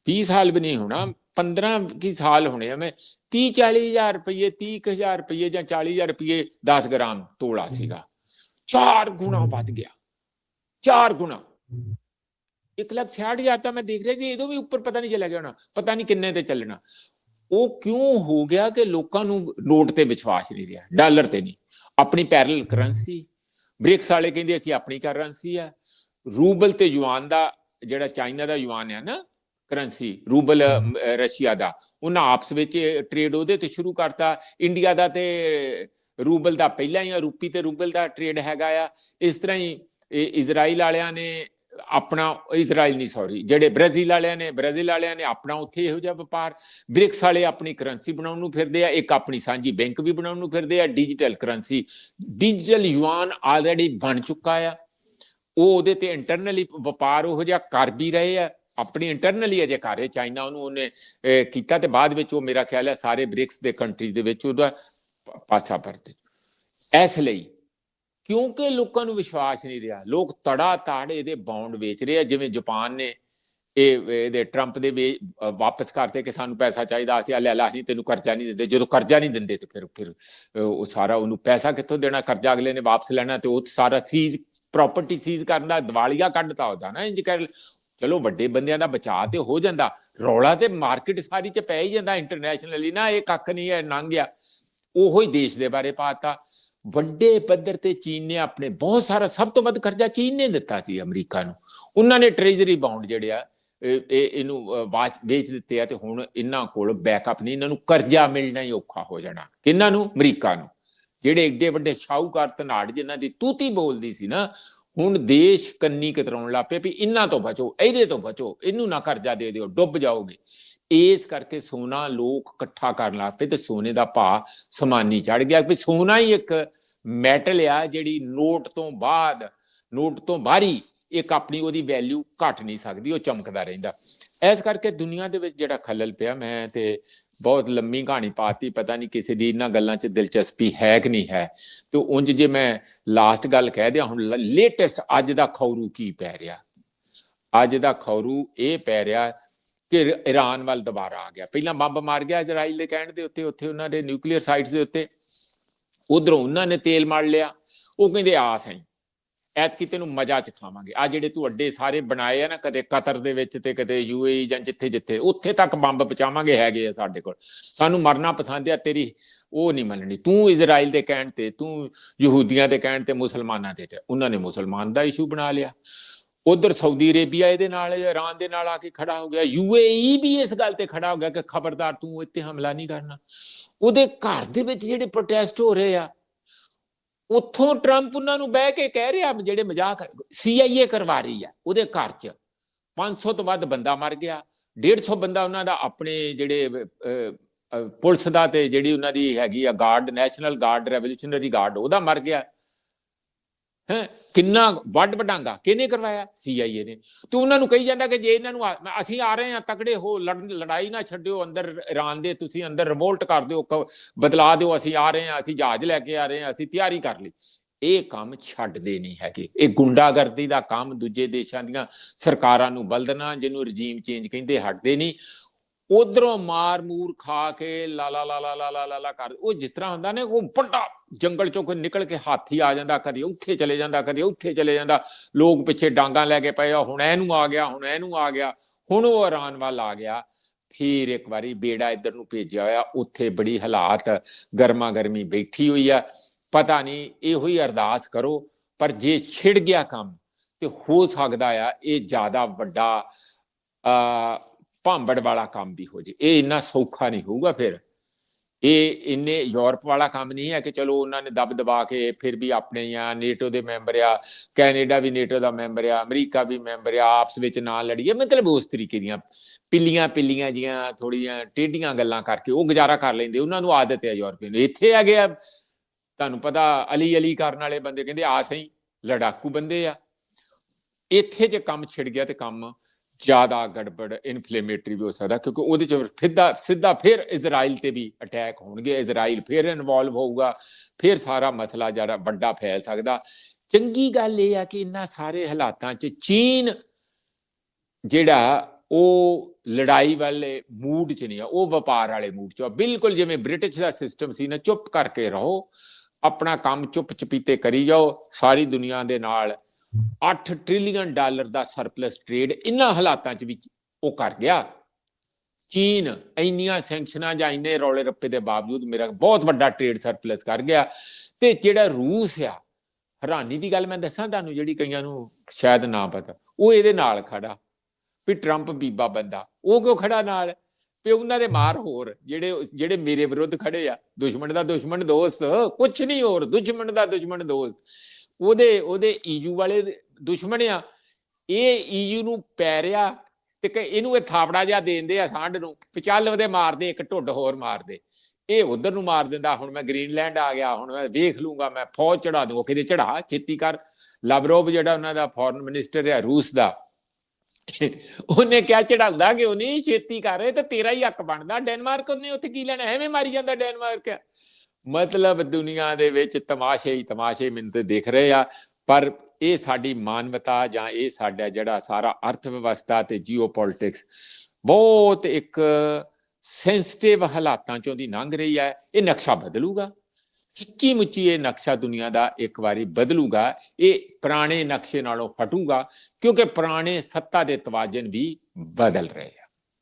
[SPEAKER 1] 20 ਸਾਲ ਵੀ ਨਹੀਂ ਹੋਣਾ 15 ਕੀ ਸਾਲ ਹੋਣੇ ਆ ਮੈਂ 30 40000 ਰੁਪਏ 30000 ਰੁਪਏ ਜਾਂ 40000 ਰੁਪਏ 10 ਗ੍ਰਾਮ ਤੋਲਾ ਸੀਗਾ। ਚਾਰ ਗੁਣਾ ਵੱਧ ਗਿਆ। ਚਾਰ ਗੁਣਾ। 166000 ਤਾਂ ਮੈਂ ਦੇਖ ਰਿਹਾ ਜੀ ਇਹਦੋਂ ਵੀ ਉੱਪਰ ਪਤਾ ਨਹੀਂ ਚਲਾ ਗਿਆ ਹੋਣਾ, ਪਤਾ ਨਹੀਂ ਕਿੰਨੇ ਤੇ ਚੱਲਣਾ। ਉਹ ਕਿਉਂ ਹੋ ਗਿਆ ਕਿ ਲੋਕਾਂ ਨੂੰ ਨੋਟ ਤੇ ਵਿਸ਼ਵਾਸ ਨਹੀਂ ਰਿਹਾ, ਡਾਲਰ ਤੇ ਨਹੀਂ। ਆਪਣੀ ਪੈਰਲਲ ਕਰੰਸੀ ਬ੍ਰਿਕਸ ਵਾਲੇ ਕਹਿੰਦੇ ਅਸੀਂ ਆਪਣੀ ਕਰੰਸੀ ਆ। ਰੂਬਲ ਤੇ ਯੂਆਨ ਦਾ ਜਿਹੜਾ ਚਾਈਨਾ ਦਾ ਯੂਆਨ ਹੈ ਨਾ ਕਰੰਸੀ ਰੂਬਲ ਰਸ਼ੀਆ ਦਾ, ਉਹਨਾਂ ਆਪਸ ਵਿੱਚ ਟ੍ਰੇਡ ਉਹਦੇ ਤੇ ਸ਼ੁਰੂ ਕਰਤਾ। ਇੰਡੀਆ ਦਾ ਤੇ ਰੂਬਲ ਦਾ ਪਹਿਲਾਂ ਹੀ ਰੂਪੀ ਤੇ ਰੂਬਲ ਦਾ ਟ੍ਰੇਡ ਹੈਗਾ ਆ। ਇਸ ਤਰ੍ਹਾਂ ਹੀ ਇਹ ਇਜ਼ਰਾਈਲ ਵਾਲਿਆਂ ਨੇ ਆਪਣਾ, ਇਜ਼ਰਾਈਲ ਨਹੀਂ ਸੌਰੀ ਜਿਹੜੇ ਬ੍ਰਾਜ਼ੀਲ ਵਾਲਿਆਂ ਨੇ, ਬ੍ਰਾਜ਼ੀਲ ਵਾਲਿਆਂ ਨੇ ਆਪਣਾ ਉੱਥੇ ਇਹੋ ਜਿਹਾ ਵਪਾਰ, ਬ੍ਰਿਕਸ ਵਾਲੇ ਆਪਣੀ ਕਰੰਸੀ ਬਣਾਉਣ ਨੂੰ ਫਿਰਦੇ ਆ, ਇੱਕ ਆਪਣੀ ਸਾਂਝੀ ਬੈਂਕ ਵੀ ਬਣਾਉਣ ਨੂੰ ਫਿਰਦੇ ਆ, digital currency, digital yuan already ਬਣ ਚੁੱਕਾ ਆ। ਉਹ ਉਹਦੇ ਤੇ ਇੰਟਰਨਲੀ ਵਪਾਰ ਉਹ ਜਿਹਾ ਕਰ ਵੀ ਰਹੇ ਆ, ਆਪਣੀ ਇੰਟਰਨਲੀ ਅਜੇ ਕਰ ਰਹੇ, ਚਾਈਨਾ ਉਹਨੂੰ ਉਹਨੇ ਕੀਤਾ ਤੇ ਬਾਅਦ ਵਿੱਚ ਉਹ ਮੇਰਾ ਖਿਆਲ ਹੈ ਸਾਰੇ ਬ੍ਰਿਕਸ ਦੇ ਕੰਟਰੀ ਦੇ ਵਿੱਚ ਉਹਦਾ ਪਾਸਾ ਪਰਤੇ ਇਸ ਲਈ ਕਿਉਂਕਿ ਲੋਕਾਂ ਨੂੰ ਵਿਸ਼ਵਾਸ ਨਹੀਂ ਰਿਹਾ। ਲੋਕ ਤੜਾ ਤਾੜ ਇਹਦੇ ਬੌਂਡ ਵੇਚ ਰਹੇ ਆ, ਜਿਵੇਂ ਜਾਪਾਨ ਨੇ ਇਹ, ਇਹਦੇ ਟਰੰਪ ਦੇ ਵੇ- ਵਾਪਸ ਕਰਤੇ ਕਿ ਸਾਨੂੰ ਪੈਸਾ ਚਾਹੀਦਾ, ਅਸੀਂ ਲੈ ਲਾ ਨਹੀਂ ਤੈਨੂੰ ਕਰਜ਼ਾ ਨਹੀਂ ਦਿੰਦੇ। ਜਦੋਂ ਕਰਜ਼ਾ ਨਹੀਂ ਦਿੰਦੇ ਤੇ ਫਿਰ ਫਿਰ ਉਹ ਸਾਰਾ ਉਹਨੂੰ ਪੈਸਾ ਕਿੱਥੋਂ ਦੇਣਾ? ਕਰਜ਼ਾ ਅਗਲੇ ਨੇ ਵਾਪਸ ਲੈਣਾ ਤੇ ਉਹ ਸਾਰਾ ਸੀਜ਼ ਪ੍ਰਾਪਰਟੀ ਸੀਜ਼ ਕਰਨ ਦਾ ਦਿਵਾਲੀਆ ਕੱਢਤਾ ਉਹਦਾ ਨਾ ਇੰਜ ਕਰ ਚਲੋ ਵੱਡੇ ਬੰਦਿਆਂ ਦਾ ਬਚਾਅ ਤੇ ਹੋ ਜਾਂਦਾ। ਰੌਲਾ ਤੇ ਮਾਰਕੀਟ ਸਾਰੀ ਚ ਪੈ ਹੀ ਜਾਂਦਾ। ਇੰਟਰਨੈਸ਼ਨਲੀ ਨਾ ਇਹ ਕੱਖ ਨਹੀਂ ਹੈ ਨੰਗ ਆ। ਉਹੋ ਹੀ ਦੇਸ਼ ਦੇ ਬਾਰੇ ਪਾਤਾ। ਵੱਡੇ ਪੱਧਰ ਤੇ ਚੀਨ ਨੇ ਆਪਣੇ ਬਹੁਤ ਸਾਰਾ, ਸਭ ਤੋਂ ਵੱਧ ਕਰਜ਼ਾ ਚੀਨ ਨੇ ਦਿੱਤਾ ਸੀ ਅਮਰੀਕਾ ਨੂੰ। ਉਹਨਾਂ ਨੇ ਟ੍ਰੇਜਰੀ ਬਾਉਂਡ ਜਿਹੜੇ ਆ, ਇਹ ਇਹਨੂੰ ਵੇਚ ਦਿੱਤੇ ਆ ਤੇ ਹੁਣ ਇਹਨਾਂ ਕੋਲ ਬੈਕਅਪ ਨਹੀਂ, ਇਹਨਾਂ ਨੂੰ ਕਰਜ਼ਾ ਮਿਲਣਾ ਹੀ ਔਖਾ ਹੋ ਜਾਣਾ। ਕਿਹਨਾਂ ਨੂੰ? ਅਮਰੀਕਾ ਨੂੰ। ਜਿਹੜੇ ਏਡੇ ਵੱਡੇ ਸ਼ਾਹੂਕਾਰ ਧਨਾੜ ਜਿਨ੍ਹਾਂ ਦੀ ਤੂਤੀ ਬੋਲਦੀ ਸੀ ਨਾ, ਹੁਣ ਦੇਸ਼ ਕੰਨੀ ਕਤਰਾਉਣ ਲੱਗ ਪਏ ਵੀ ਇਹਨਾਂ ਤੋਂ ਬਚੋ, ਇਹਦੇ ਤੋਂ ਬਚੋ, ਇਹਨੂੰ ਨਾ ਕਰਜ਼ਾ ਦੇ ਦਿਓ, ਡੁੱਬ ਜਾਓਗੇ। ਇਸ ਕਰਕੇ ਸੋਨਾ ਲੋਕ ਇਕੱਠਾ ਕਰਨ ਲੱਗ ਪਏ ਤੇ ਸੋਨੇ ਦਾ ਭਾਅ ਸਮਾਨੀ ਚੜ ਗਿਆ ਕਿ ਸੋਨਾ ਹੀ ਇੱਕ ਮੈਟਲ ਆ ਜਿਹੜੀ ਨੋਟ ਤੋਂ ਬਾਅਦ, ਨੋਟ ਤੋਂ ਬਾਹਰੀ ਇੱਕ ਆਪਣੀ ਉਹਦੀ ਵੈਲਿਊ ਘਟ ਨਹੀਂ ਸਕਦੀ, ਉਹ ਚਮਕਦਾ ਰਹਿੰਦਾ। ਇਸ ਕਰਕੇ ਦੁਨੀਆ ਦੇ ਵਿੱਚ ਜਿਹੜਾ ਖਲਲ ਪਿਆ, ਮੈਂ ਤੇ ਬਹੁਤ ਲੰਮੀ ਕਹਾਣੀ ਪਾਤੀ, ਪਤਾ ਨਹੀਂ ਕਿਸੇ ਦੀ ਇਹਨਾਂ ਗੱਲਾਂ 'ਚ ਦਿਲਚਸਪੀ ਹੈ ਕਿ ਨਹੀਂ ਹੈ। ਤੇ ਉਂਝ ਜੇ ਮੈਂ ਲਾਸਟ ਗੱਲ ਕਹਿ ਦਿਆਂ, ਹੁਣ ਲੇਟੈਸਟ ਅੱਜ ਦਾ ਖੌਰੂ ਕੀ ਪੈ ਰਿਹਾ? ਅੱਜ ਦਾ ਖੌਰੂ ਇਹ ਪੈ ਰਿਹਾ ਕਿ ਇਰ- ਈਰਾਨ ਵੱਲ ਦੁਬਾਰਾ ਆ ਗਿਆ। ਪਹਿਲਾਂ ਬੰਬ ਮਾਰ ਗਿਆ ਇਜ਼ਰਾਈਲ ਦੇ ਕਹਿਣ ਦੇ ਉੱਤੇ, ਉੱਥੇ ਉਹਨਾਂ ਦੇ ਨਿਊਕਲੀਅਰ ਸਾਈਟਸ ਦੇ ਉੱਤੇ। ਉਧਰੋਂ ਉਹਨਾਂ ਨੇ ਤੇਲ ਮਾਰ ਲਿਆ। ਉਹ ਕਹਿੰਦੇ ਆਸ ਹੈ ਐਤਕੀ ਤੈਨੂੰ ਮਜ਼ਾ ਚ ਖਾਵਾਂਗੇ ਆ ਜਿਹੜੇ ਤੂੰ ਅੱਡੇ ਸਾਰੇ ਬਣਾਏ ਆ ਨਾ, ਕਦੇ ਕਤਰ ਦੇ ਵਿੱਚ ਤੇ ਕਦੇ ਯੂਏਈ ਜਾਂ ਜਿੱਥੇ ਜਿੱਥੇ, ਉੱਥੇ ਤੱਕ ਬੰਬ ਪਹੁੰਚਾਵਾਂਗੇ ਹੈਗੇ ਆ ਸਾਡੇ ਕੋਲ। ਸਾਨੂੰ ਮਰਨਾ ਪਸੰਦ ਆ, ਤੇਰੀ ਉਹ ਨਹੀਂ ਮੰਨਣੀ। ਤੂੰ ਇਜ਼ਰਾਈਲ ਦੇ ਕਹਿਣ ਤੇ, ਤੂੰ ਯਹੂਦੀਆਂ ਦੇ ਕਹਿਣ ਤੇ ਮੁਸਲਮਾਨਾਂ ਦੇ ਉਹਨਾਂ ਨੇ ਮੁਸਲਮਾਨ ਦਾ ਇਸ਼ੂ ਬਣਾ ਲਿਆ। ਉਧਰ ਸਾਊਦੀ ਅਰੇਬੀਆ ਇਹਦੇ ਨਾਲ ਇਰਾਨ ਦੇ ਨਾਲ ਆ ਕੇ ਖੜਾ ਹੋ ਗਿਆ। ਯੂਏਈ ਵੀ ਇਸ ਗੱਲ ਤੇ ਖੜਾ ਹੋ ਗਿਆ ਕਿ ਖਬਰਦਾਰ ਤੂੰ ਇੱਥੇ ਹਮਲਾ ਨਹੀਂ ਕਰਨਾ। ਉਹਦੇ ਘਰ ਦੇ ਵਿੱਚ ਜਿਹੜੇ ਪ੍ਰੋਟੈਸਟ ਹੋ ਰਹੇ ਆ ਉੱਥੋਂ ਟਰੰਪ ਉਹਨਾਂ ਨੂੰ ਬਹਿ ਕੇ ਕਹਿ ਰਿਹਾ ਜਿਹੜੇ ਮਜ਼ਾਕ ਸੀਆਈਏ ਕਰਵਾ ਰਹੀ ਆ ਉਹਦੇ ਘਰ 'ਚ। 500 ਤੋਂ ਵੱਧ ਬੰਦਾ ਮਰ ਗਿਆ। 150 ਬੰਦਾ ਉਹਨਾਂ ਦਾ ਆਪਣੇ ਜਿਹੜੇ ਅਹ, ਪੁਲਿਸ ਦਾ ਤੇ ਜਿਹੜੀ ਉਹਨਾਂ ਦੀ ਹੈਗੀ ਆ guard national guard revolutionary guard ਉਹਦਾ ਮਰ ਗਿਆ। ਹੈ? ਕਿੰਨਾ ਵੱਡ ਵਡਾਂਗਾ? ਕਿਹਨੇ ਕਰਵਾਇਆ? ਸੀਆਈਏ ਨੇ। ਤੇ ਉਹਨਾਂ ਨੂੰ ਕਹੀ ਜਾਂਦਾ ਕਿ ਜੇ ਇਹਨਾਂ ਨੂੰ ਅਸੀਂ ਆ ਰਹੇ ਹਾਂ, ਤਕੜੇ ਹੋ, ਲੜ- ਲੜਾਈ ਨਾ ਛੱਡਿਓ, ਅੰਦਰ ਈਰਾਨ ਦੇ, ਤੁਸੀਂ ਅੰਦਰ ਰਿਵੋਲਟ ਕਰ ਦਿਓ, ਕ- ਬਦਲਾ ਦਿਓ, ਅਸੀਂ ਆ ਰਹੇ ਹਾਂ, ਅਸੀਂ ਜਹਾਜ਼ ਲੈ ਕੇ ਆ ਰਹੇ ਹਾਂ, ਅਸੀਂ ਤਿਆਰੀ ਕਰ ਲਈ। ਇਹ ਕੰਮ ਛੱਡਦੇ ਨਹੀਂ ਹੈਗੇ। ਇਹ ਗੁੰਡਾਗਰਦੀ ਦਾ ਕੰਮ ਦੂਜੇ ਦੇਸ਼ਾਂ ਦੀਆਂ ਸਰਕਾਰਾਂ ਨੂੰ ਬਲਦਨਾ, ਜਿਹਨੂੰ ਰਜੀਮ ਚੇਂਜ ਕਹਿੰਦੇ, ਹਟਦੇ ਨਹੀਂ। ਉਧਰੋਂ ਮਾਰ ਮੂਰ ਖਾ ਕੇ ਲਾ ਲਾ ਲਾ ਲਾ ਲਾ ਲਾ ਕਰ। ਉਹ ਜਿਸ ਤਰ੍ਹਾਂ ਹੁੰਦਾ ਨੇ, ਉਹ ਵੱਡਾ ਜੰਗਲ ਚੋਂ ਕੋਈ ਨਿਕਲ ਕੇ ਹਾਥੀ ਆ ਜਾਂਦਾ, ਕਦੇ ਉੱਥੇ ਚਲੇ ਜਾਂਦਾ, ਕਦੇ ਉੱਥੇ ਚਲੇ ਜਾਂਦਾ। ਲੋਕ ਪਿੱਛੇ ਡਾਂਗਾ ਲੈ ਕੇ ਪਏ ਆ, ਹੁਣ ਇਹਨੂੰ ਆ ਗਿਆ, ਹੁਣ ਇਹਨੂੰ ਆ ਗਿਆ, ਹੁਣ ਉਹ ਇਰਾਨ ਵੱਲ ਆ ਗਿਆ। ਫਿਰ ਇੱਕ ਵਾਰੀ ਬੇੜਾ ਇੱਧਰ ਨੂੰ ਭੇਜਿਆ ਹੋਇਆ, ਉੱਥੇ ਬੜੀ ਹਾਲਾਤ ਗਰਮਾ ਗਰਮੀ ਬੈਠੀ ਹੋਈ ਆ। ਪਤਾ ਨਹੀਂ, ਇਹੋ ਹੀ ਅਰਦਾਸ ਕਰੋ, ਪਰ ਜੇ ਛਿੜ ਗਿਆ ਕੰਮ, ਤੇ ਹੋ ਸਕਦਾ ਆ, ਇਹ ਜ਼ਿਆਦਾ ਵੱਡਾ ਆ ਭਾਂਬੜ ਵਾਲਾ ਕੰਮ ਵੀ ਹੋ ਜੇ। ਇਹ ਇੰਨਾ ਸੌਖਾ ਨਹੀਂ ਹੋਊਗਾ ਫਿਰ। ਇਹ ਇੰਨੇ ਯੂਰਪ ਵਾਲਾ ਕੰਮ ਨਹੀਂ ਹੈ ਕਿ ਚਲੋ ਉਹਨਾਂ ਨੇ ਦਬ ਦਬਾ ਕੇ ਫਿਰ ਵੀ ਆਪਣੇ ਆ, ਨੇਟੋ ਦੇ ਮੈਂਬਰ ਆ, ਕੈਨੇਡਾ ਵੀ ਨੇਟੋ ਦਾ ਮੈਂਬਰ ਆ, ਅਮਰੀਕਾ ਵੀ ਮੈਂਬਰ ਆ, ਆਪਸ ਵਿੱਚ ਨਾ ਲੜੀਏ। ਮਤਲਬ ਉਸ ਤਰੀਕੇ ਦੀਆਂ ਪਿੱਲੀਆਂ ਪਿੱਲੀਆਂ ਜੀਆਂ ਥੋੜੀਆਂ ਟੇਢੀਆਂ ਗੱਲਾਂ ਕਰਕੇ ਉਹ ਗੁਜ਼ਾਰਾ ਕਰ ਲੈਂਦੇ। ਉਹਨਾਂ ਨੂੰ ਆਦਤ ਹੈ ਯੂਰਪੀਅਨ ਇੱਥੇ ਆ ਗਿਆ। ਤੁਹਾਨੂੰ ਪਤਾ ਅਲੀ ਅਲੀ ਕਰਨ ਵਾਲੇ ਬੰਦੇ ਕਹਿੰਦੇ ਆ ਸਹੀ, ਲੜਾਕੂ ਬੰਦੇ ਆ। ਇੱਥੇ ਜੇ ਕੰਮ ਛਿੜ ਗਿਆ ਤੇ ਕੰਮ ਜ਼ਿਆਦਾ ਗੜਬੜ ਇਨਫਲੇਮੇਟਰੀ ਵੀ ਹੋ ਸਕਦਾ, ਕਿਉਂਕਿ ਉਹਦੇ ਚ ਸਿੱਧਾ ਸਿੱਧਾ ਫਿਰ ਇਜ਼ਰਾਈਲ ਤੇ ਵੀ ਅਟੈਕ ਹੋਣਗੇ, ਇਜ਼ਰਾਈਲ ਫਿਰ ਇਨਵੋਲਵ ਹੋਊਗਾ, ਫਿਰ ਸਾਰਾ ਮਸਲਾ ਜਿਹੜਾ ਵੱਡਾ ਫੈਲ ਸਕਦਾ। ਚੰਗੀ ਗੱਲ ਇਹ ਆ ਕਿ ਇਹਨਾਂ ਸਾਰੇ ਹਾਲਾਤਾਂ 'ਚ ਚੀਨ ਜਿਹੜਾ ਉਹ ਲੜਾਈ ਵਾਲੇ ਮੂਡ 'ਚ ਨਹੀਂ ਆ, ਉਹ ਵਪਾਰ ਵਾਲੇ ਮੂਡ 'ਚ ਆ। ਬਿਲਕੁਲ ਜਿਵੇਂ ਬ੍ਰਿਟਿਸ਼ ਦਾ ਸਿਸਟਮ ਸੀ ਨਾ, ਚੁੱਪ ਕਰਕੇ ਰਹੋ, ਆਪਣਾ ਕੰਮ ਚੁੱਪ ਚਪੀਤੇ ਕਰੀ ਜਾਓ, ਸਾਰੀ ਦੁਨੀਆ ਦੇ ਨਾਲ 8 ਟ੍ਰਿਲੀਅਨ ਡਾਲਰ ਦਾ ਸਰਪਲਸ ਟ੍ਰੇਡ ਇਨ੍ਹਾਂ ਹਾਲਾਤਾਂ 'ਚ ਵੀ ਉਹ ਕਰ ਗਿਆ। ਚੀਨ ਇੰਨੀਆਂ ਸੈਂਕਸ਼ਨਾਂ ਜਾਂ ਇੰਨੇ ਰੌਲੇ ਰੱਪੇ ਦੇ ਬਾਵਜੂਦ ਮੇਰਾ ਬਹੁਤ ਵੱਡਾ ਟ੍ਰੇਡ ਸਰਪਲਸ ਕਰ ਗਿਆ ਤੇ ਜਿਹੜਾ ਰੂਸ ਆ, ਹੈਰਾਨੀ ਦੀ ਗੱਲ ਮੈਂ ਦੱਸਾਂ ਤੁਹਾਨੂੰ ਜਿਹੜੀ ਕਈਆਂ ਨੂੰ ਸ਼ਾਇਦ ਨਾ ਪਤਾ, ਉਹ ਇਹਦੇ ਨਾਲ ਖੜਾ, ਵੀ ਟਰੰਪ ਬੀਬਾ ਬੰਦਾ, ਉਹ ਕਿਉਂ ਖੜਾ ਨਾਲ? ਵੀ ਉਹਨਾਂ ਦੇ ਮਾਰ ਹੋਰ, ਜਿਹੜੇ ਜਿਹੜੇ ਮੇਰੇ ਵਿਰੁੱਧ ਖੜੇ ਆ, ਦੁਸ਼ਮਣ ਦਾ ਦੁਸ਼ਮਣ ਦੋਸਤ, ਕੁਛ ਨਹੀਂ ਹੋਰ, ਦੁਸ਼ਮਣ ਦਾ ਦੁਸ਼ਮਣ ਦੋਸਤ। ਉਹਦੇ ਉਹਦੇ ਈਯੂ ਵਾਲੇ ਦੁਸ਼ਮਣ ਆ, ਇਹ ਈਯੂ ਨੂੰ ਪੈਰਿਆ ਤੇ ਕਿ, ਇਹਨੂੰ ਇਹ ਥਾਪੜਾ ਜਿਹਾ ਦੇਂਦੇ ਆ ਸਾਂਢ ਨੂੰ, ਵੀ ਉਹਦੇ ਮਾਰਦੇ, ਇੱਕ ਢੁੱਡ ਹੋਰ ਮਾਰਦੇ। ਇਹ ਉਧਰ ਨੂੰ ਮਾਰ ਦਿੰਦਾ, ਹੁਣ ਮੈਂ ਗ੍ਰੀਨਲੈਂਡ ਆ ਗਿਆ, ਹੁਣ ਮੈਂ ਵੇਖ ਲੂੰਗਾ, ਮੈਂ ਫੌਜ ਚੜਾ ਦੂੰਗਾ ਕਿਤੇ ਚੜਾ ਛੇਤੀ ਕਰ। ਲਵਰੋਵ ਜਿਹੜਾ ਉਹਨਾਂ ਦਾ ਫੋਰਨ ਮਿਨਿਸਟਰ ਹੈ ਰੂਸ ਦਾ, ਉਹਨੇ ਕਿਹਾ ਚੜਾਉਂਦਾ ਕਿ ਉਹ ਨਹੀਂ, ਛੇਤੀ ਕਰ ਰਹੇ ਤੇ ਤੇਰਾ ਹੀ ਹੱਕ ਬਣਦਾ, ਡੈਨਮਾਰਕ ਉਹਨੇ ਉੱਥੇ ਕੀ ਲੈਣਾ, ਐਵੇਂ ਮਾਰੀ ਜਾਂਦਾ ਡੈਨਮਾਰਕ। ਮਤਲਬ ਦੁਨੀਆ ਦੇ ਵਿੱਚ ਤਮਾਸ਼ੇ ਹੀ ਤਮਾਸ਼ੇ ਮੈਨੂੰ ਤੇ ਦਿਖ ਰਹੇ ਆ, ਪਰ ਇਹ ਸਾਡੀ ਮਾਨਵਤਾ ਜਾਂ ਇਹ ਸਾਡਾ ਜਿਹੜਾ ਸਾਰਾ ਅਰਥ ਵਿਵਸਥਾ ਤੇ ਜੀਓਪੋਲਿਟਿਕਸ ਬਹੁਤ ਇੱਕ ਸੈਂਸਿਟਿਵ ਹਾਲਾਤਾਂ ਚੋਂ ਦੀ ਲੰਘ ਰਹੀ ਹੈ, ਇਹ ਨਕਸ਼ਾ ਬਦਲੂਗਾ। ਸੱਚੀ ਮੁੱਚੀ ਇਹ ਨਕਸ਼ਾ ਦੁਨੀਆ ਦਾ ਇੱਕ ਵਾਰੀ ਬਦਲੂਗਾ, ਇਹ ਪੁਰਾਣੇ ਨਕਸ਼ੇ ਨਾਲੋਂ ਫਟੂਗਾ, ਕਿਉਂਕਿ ਪੁਰਾਣੇ ਸੱਤਾ ਦੇ ਤਵਾਜ਼ਨ ਵੀ ਬਦਲ ਰਹੇ ਆ।